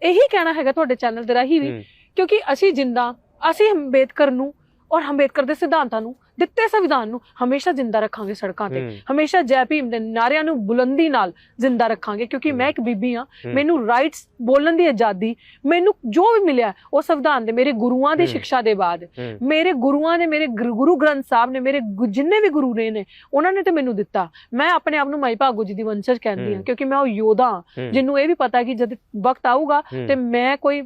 Speaker 2: ਇਹੀ ਕਹਿਣਾ ਹੈਗਾ ਤੁਹਾਡੇ ਚੈਨਲ ਦੇ ਰਾਹੀਂ ਵੀ ਕਿਉਂਕਿ ਅਸੀਂ ਜਿੰਦਾ ਅਸੀਂ ਅੰਬੇਦਕਰ ਨੂੰ ਔਰ ਅੰਬੇਦਕਰ ਦੇ ਸਿਧਾਂਤਾਂ ਨੂੰ ਦਿੱਤੇ ਸੰਵਿਧਾਨ ਨੂੰ ਹਮੇਸ਼ਾ ਜ਼ਿੰਦਾ ਰੱਖਾਂਗੇ ਸੜਕਾਂ ਤੇ। ਹਮੇਸ਼ਾ ਜੈ ਭੀਮ ਦੇ ਨਾਰਿਆਂ ਨੂੰ ਬੁਲੰਦੀ ਨਾਲ ਜ਼ਿੰਦਾ ਰੱਖਾਂਗੇ ਕਿਉਂਕਿ ਮੈਂ ਇੱਕ ਬੀਬੀ ਹਾਂ
Speaker 1: ਹੂੰ।
Speaker 2: ਮੈਨੂੰ ਰਾਈਟਸ ਬੋਲਣ ਦੀ ਆਜ਼ਾਦੀ ਮੈਨੂੰ ਜੋ ਵੀ ਮਿਲਿਆ ਉਹ ਸੰਵਿਧਾਨ ਦੇ ਮੇਰੇ ਗੁਰੂਆਂ ਦੀ। ਸਿੱਖਿਆ ਦੇ ਬਾਅਦ। ਮੇਰੇ ਗੁਰੂਆਂ ਨੇ ਮੇਰੇ ਗੁਰੂ ਗੁਰੂ ਗ੍ਰੰਥ ਸਾਹਿਬ ਨੇ ਮੇਰੇ ਜਿੰਨੇ ਵੀ ਗੁਰੂ ਰਹੇ ਨੇ ਉਹਨਾਂ ਨੇ ਤੇ ਮੈਨੂੰ ਦਿੱਤਾ। ਮੈਂ ਆਪਣੇ ਆਪ ਨੂੰ ਮਾਈ ਭਾਗੋ ਜੀ ਦੀ ਵੰਸ਼ਜ ਕਹਿੰਦੀ ਹਾਂ
Speaker 1: ਹੂੰ।
Speaker 2: ਕਿਉਂਕਿ ਮੈਂ ਉਹ ਯੋਧਾ ਜਿਹਨੂੰ ਇਹ ਵੀ ਪਤਾ ਕਿ ਜਦ ਵਕਤ ਆਊਗਾ ਤੇ ਮੈਂ ਕੋਈ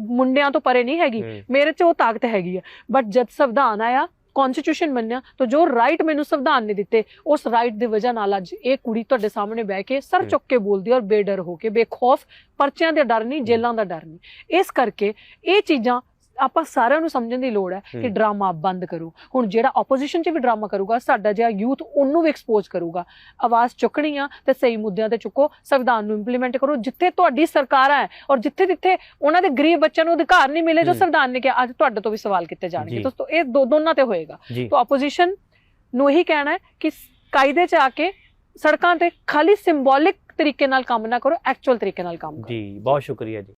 Speaker 2: ਮੁੰਡਿਆਂ ਤੋਂ ਪਰੇ ਨਹੀਂ ਹੈਗੀ। ਮੇਰੇ 'ਚ ਉਹ ਤਾਕਤ ਹੈਗੀ ਹੈ ਬਟ ਜਦ ਸੰਵਿਧਾਨ ਆਇਆ ਕਨਸਟੀਟਿਊਸ਼ਨ ਮੰਨਿਆ ਤਾਂ ਜੋ ਰਾਈਟ ਮੈਨੂੰ ਸੰਵਿਧਾਨ ਨੇ ਦਿੱਤੇ ਉਸ ਰਾਈਟ ਦੀ ਵਜ੍ਹਾ ਨਾਲ ਅੱਜ ਇਹ ਕੁੜੀ ਤੁਹਾਡੇ ਸਾਹਮਣੇ ਬਹਿ ਕੇ ਸਰ। ਚੁੱਕ ਕੇ ਬੋਲਦੀ ਔਰ ਬੇਡਰ ਹੋ ਕੇ ਬੇਖੌਫ ਪਰਚਿਆਂ ਦੇ ਡਰ ਨਹੀਂ ਜੇਲਾਂ ਦਾ ਡਰ ਨਹੀਂ। ਇਸ ਕਰਕੇ ਇਹ ਚੀਜ਼ਾਂ ਆਪਾਂ ਸਾਰਿਆਂ ਨੂੰ ਸਮਝਣ ਦੀ ਲੋੜ ਹੈ ਕਿ। ਡਰਾਮਾ ਬੰਦ ਕਰੋ। ਹੁਣ ਜਿਹੜਾ ਆਪੋਜੀਸ਼ਨ 'ਚ ਵੀ ਡਰਾਮਾ ਕਰੂਗਾ ਸਾਡਾ ਜਿਹੜਾ ਯੂਥ ਉਹਨੂੰ ਵੀ ਐਕਸਪੋਜ਼ ਕਰੂਗਾ। ਆਵਾਜ਼ ਚੁੱਕਣੀ ਆ ਤੇ ਸਹੀ ਮੁੱਦਿਆਂ ਤੇ ਚੁੱਕੋ ਸੰਵਿਧਾਨ ਨੂੰ ਇੰਪਲੀਮੈਂਟ ਕਰੋ। ਜਿੱਥੇ ਤੁਹਾਡੀ ਸਰਕਾਰਾਂ ਹੈ ਔਰ ਜਿੱਥੇ ਜਿੱਥੇ ਉਹਨਾਂ ਦੇ ਗਰੀਬ ਬੱਚਿਆਂ ਨੂੰ ਅਧਿਕਾਰ ਨਹੀਂ ਮਿਲੇ ਜੋ। ਸੰਵਿਧਾਨ ਨੇ ਕਿਹਾ ਅੱਜ ਤੁਹਾਡੇ ਤੋਂ ਵੀ ਸਵਾਲ ਕੀਤੇ ਜਾਣਗੇ। ਦੋਸਤੋ ਇਹ ਦੋ ਦੋਨਾਂ ਤੇ ਹੋਏਗਾ। ਤਾਂ ਆਪੋਜੀਸ਼ਨ ਨੂੰ ਇਹੀ ਕਹਿਣਾ ਹੈ ਕਿ ਕਾਇਦੇ 'ਚ ਆ ਕੇ ਸੜਕਾਂ ਤੇ ਖਾਲੀ ਸਿੰਬੋਲਿਕ ਤਰੀਕੇ ਨਾਲ ਕੰਮ ਨਾ ਕਰੋ ਐਕਚੁਅਲ ਤਰੀਕੇ ਨਾਲ ਕੰਮ ਕਰੋ।
Speaker 1: ਜੀ ਬਹੁਤ ਸ਼ੁਕਰੀਆ ਜੀ।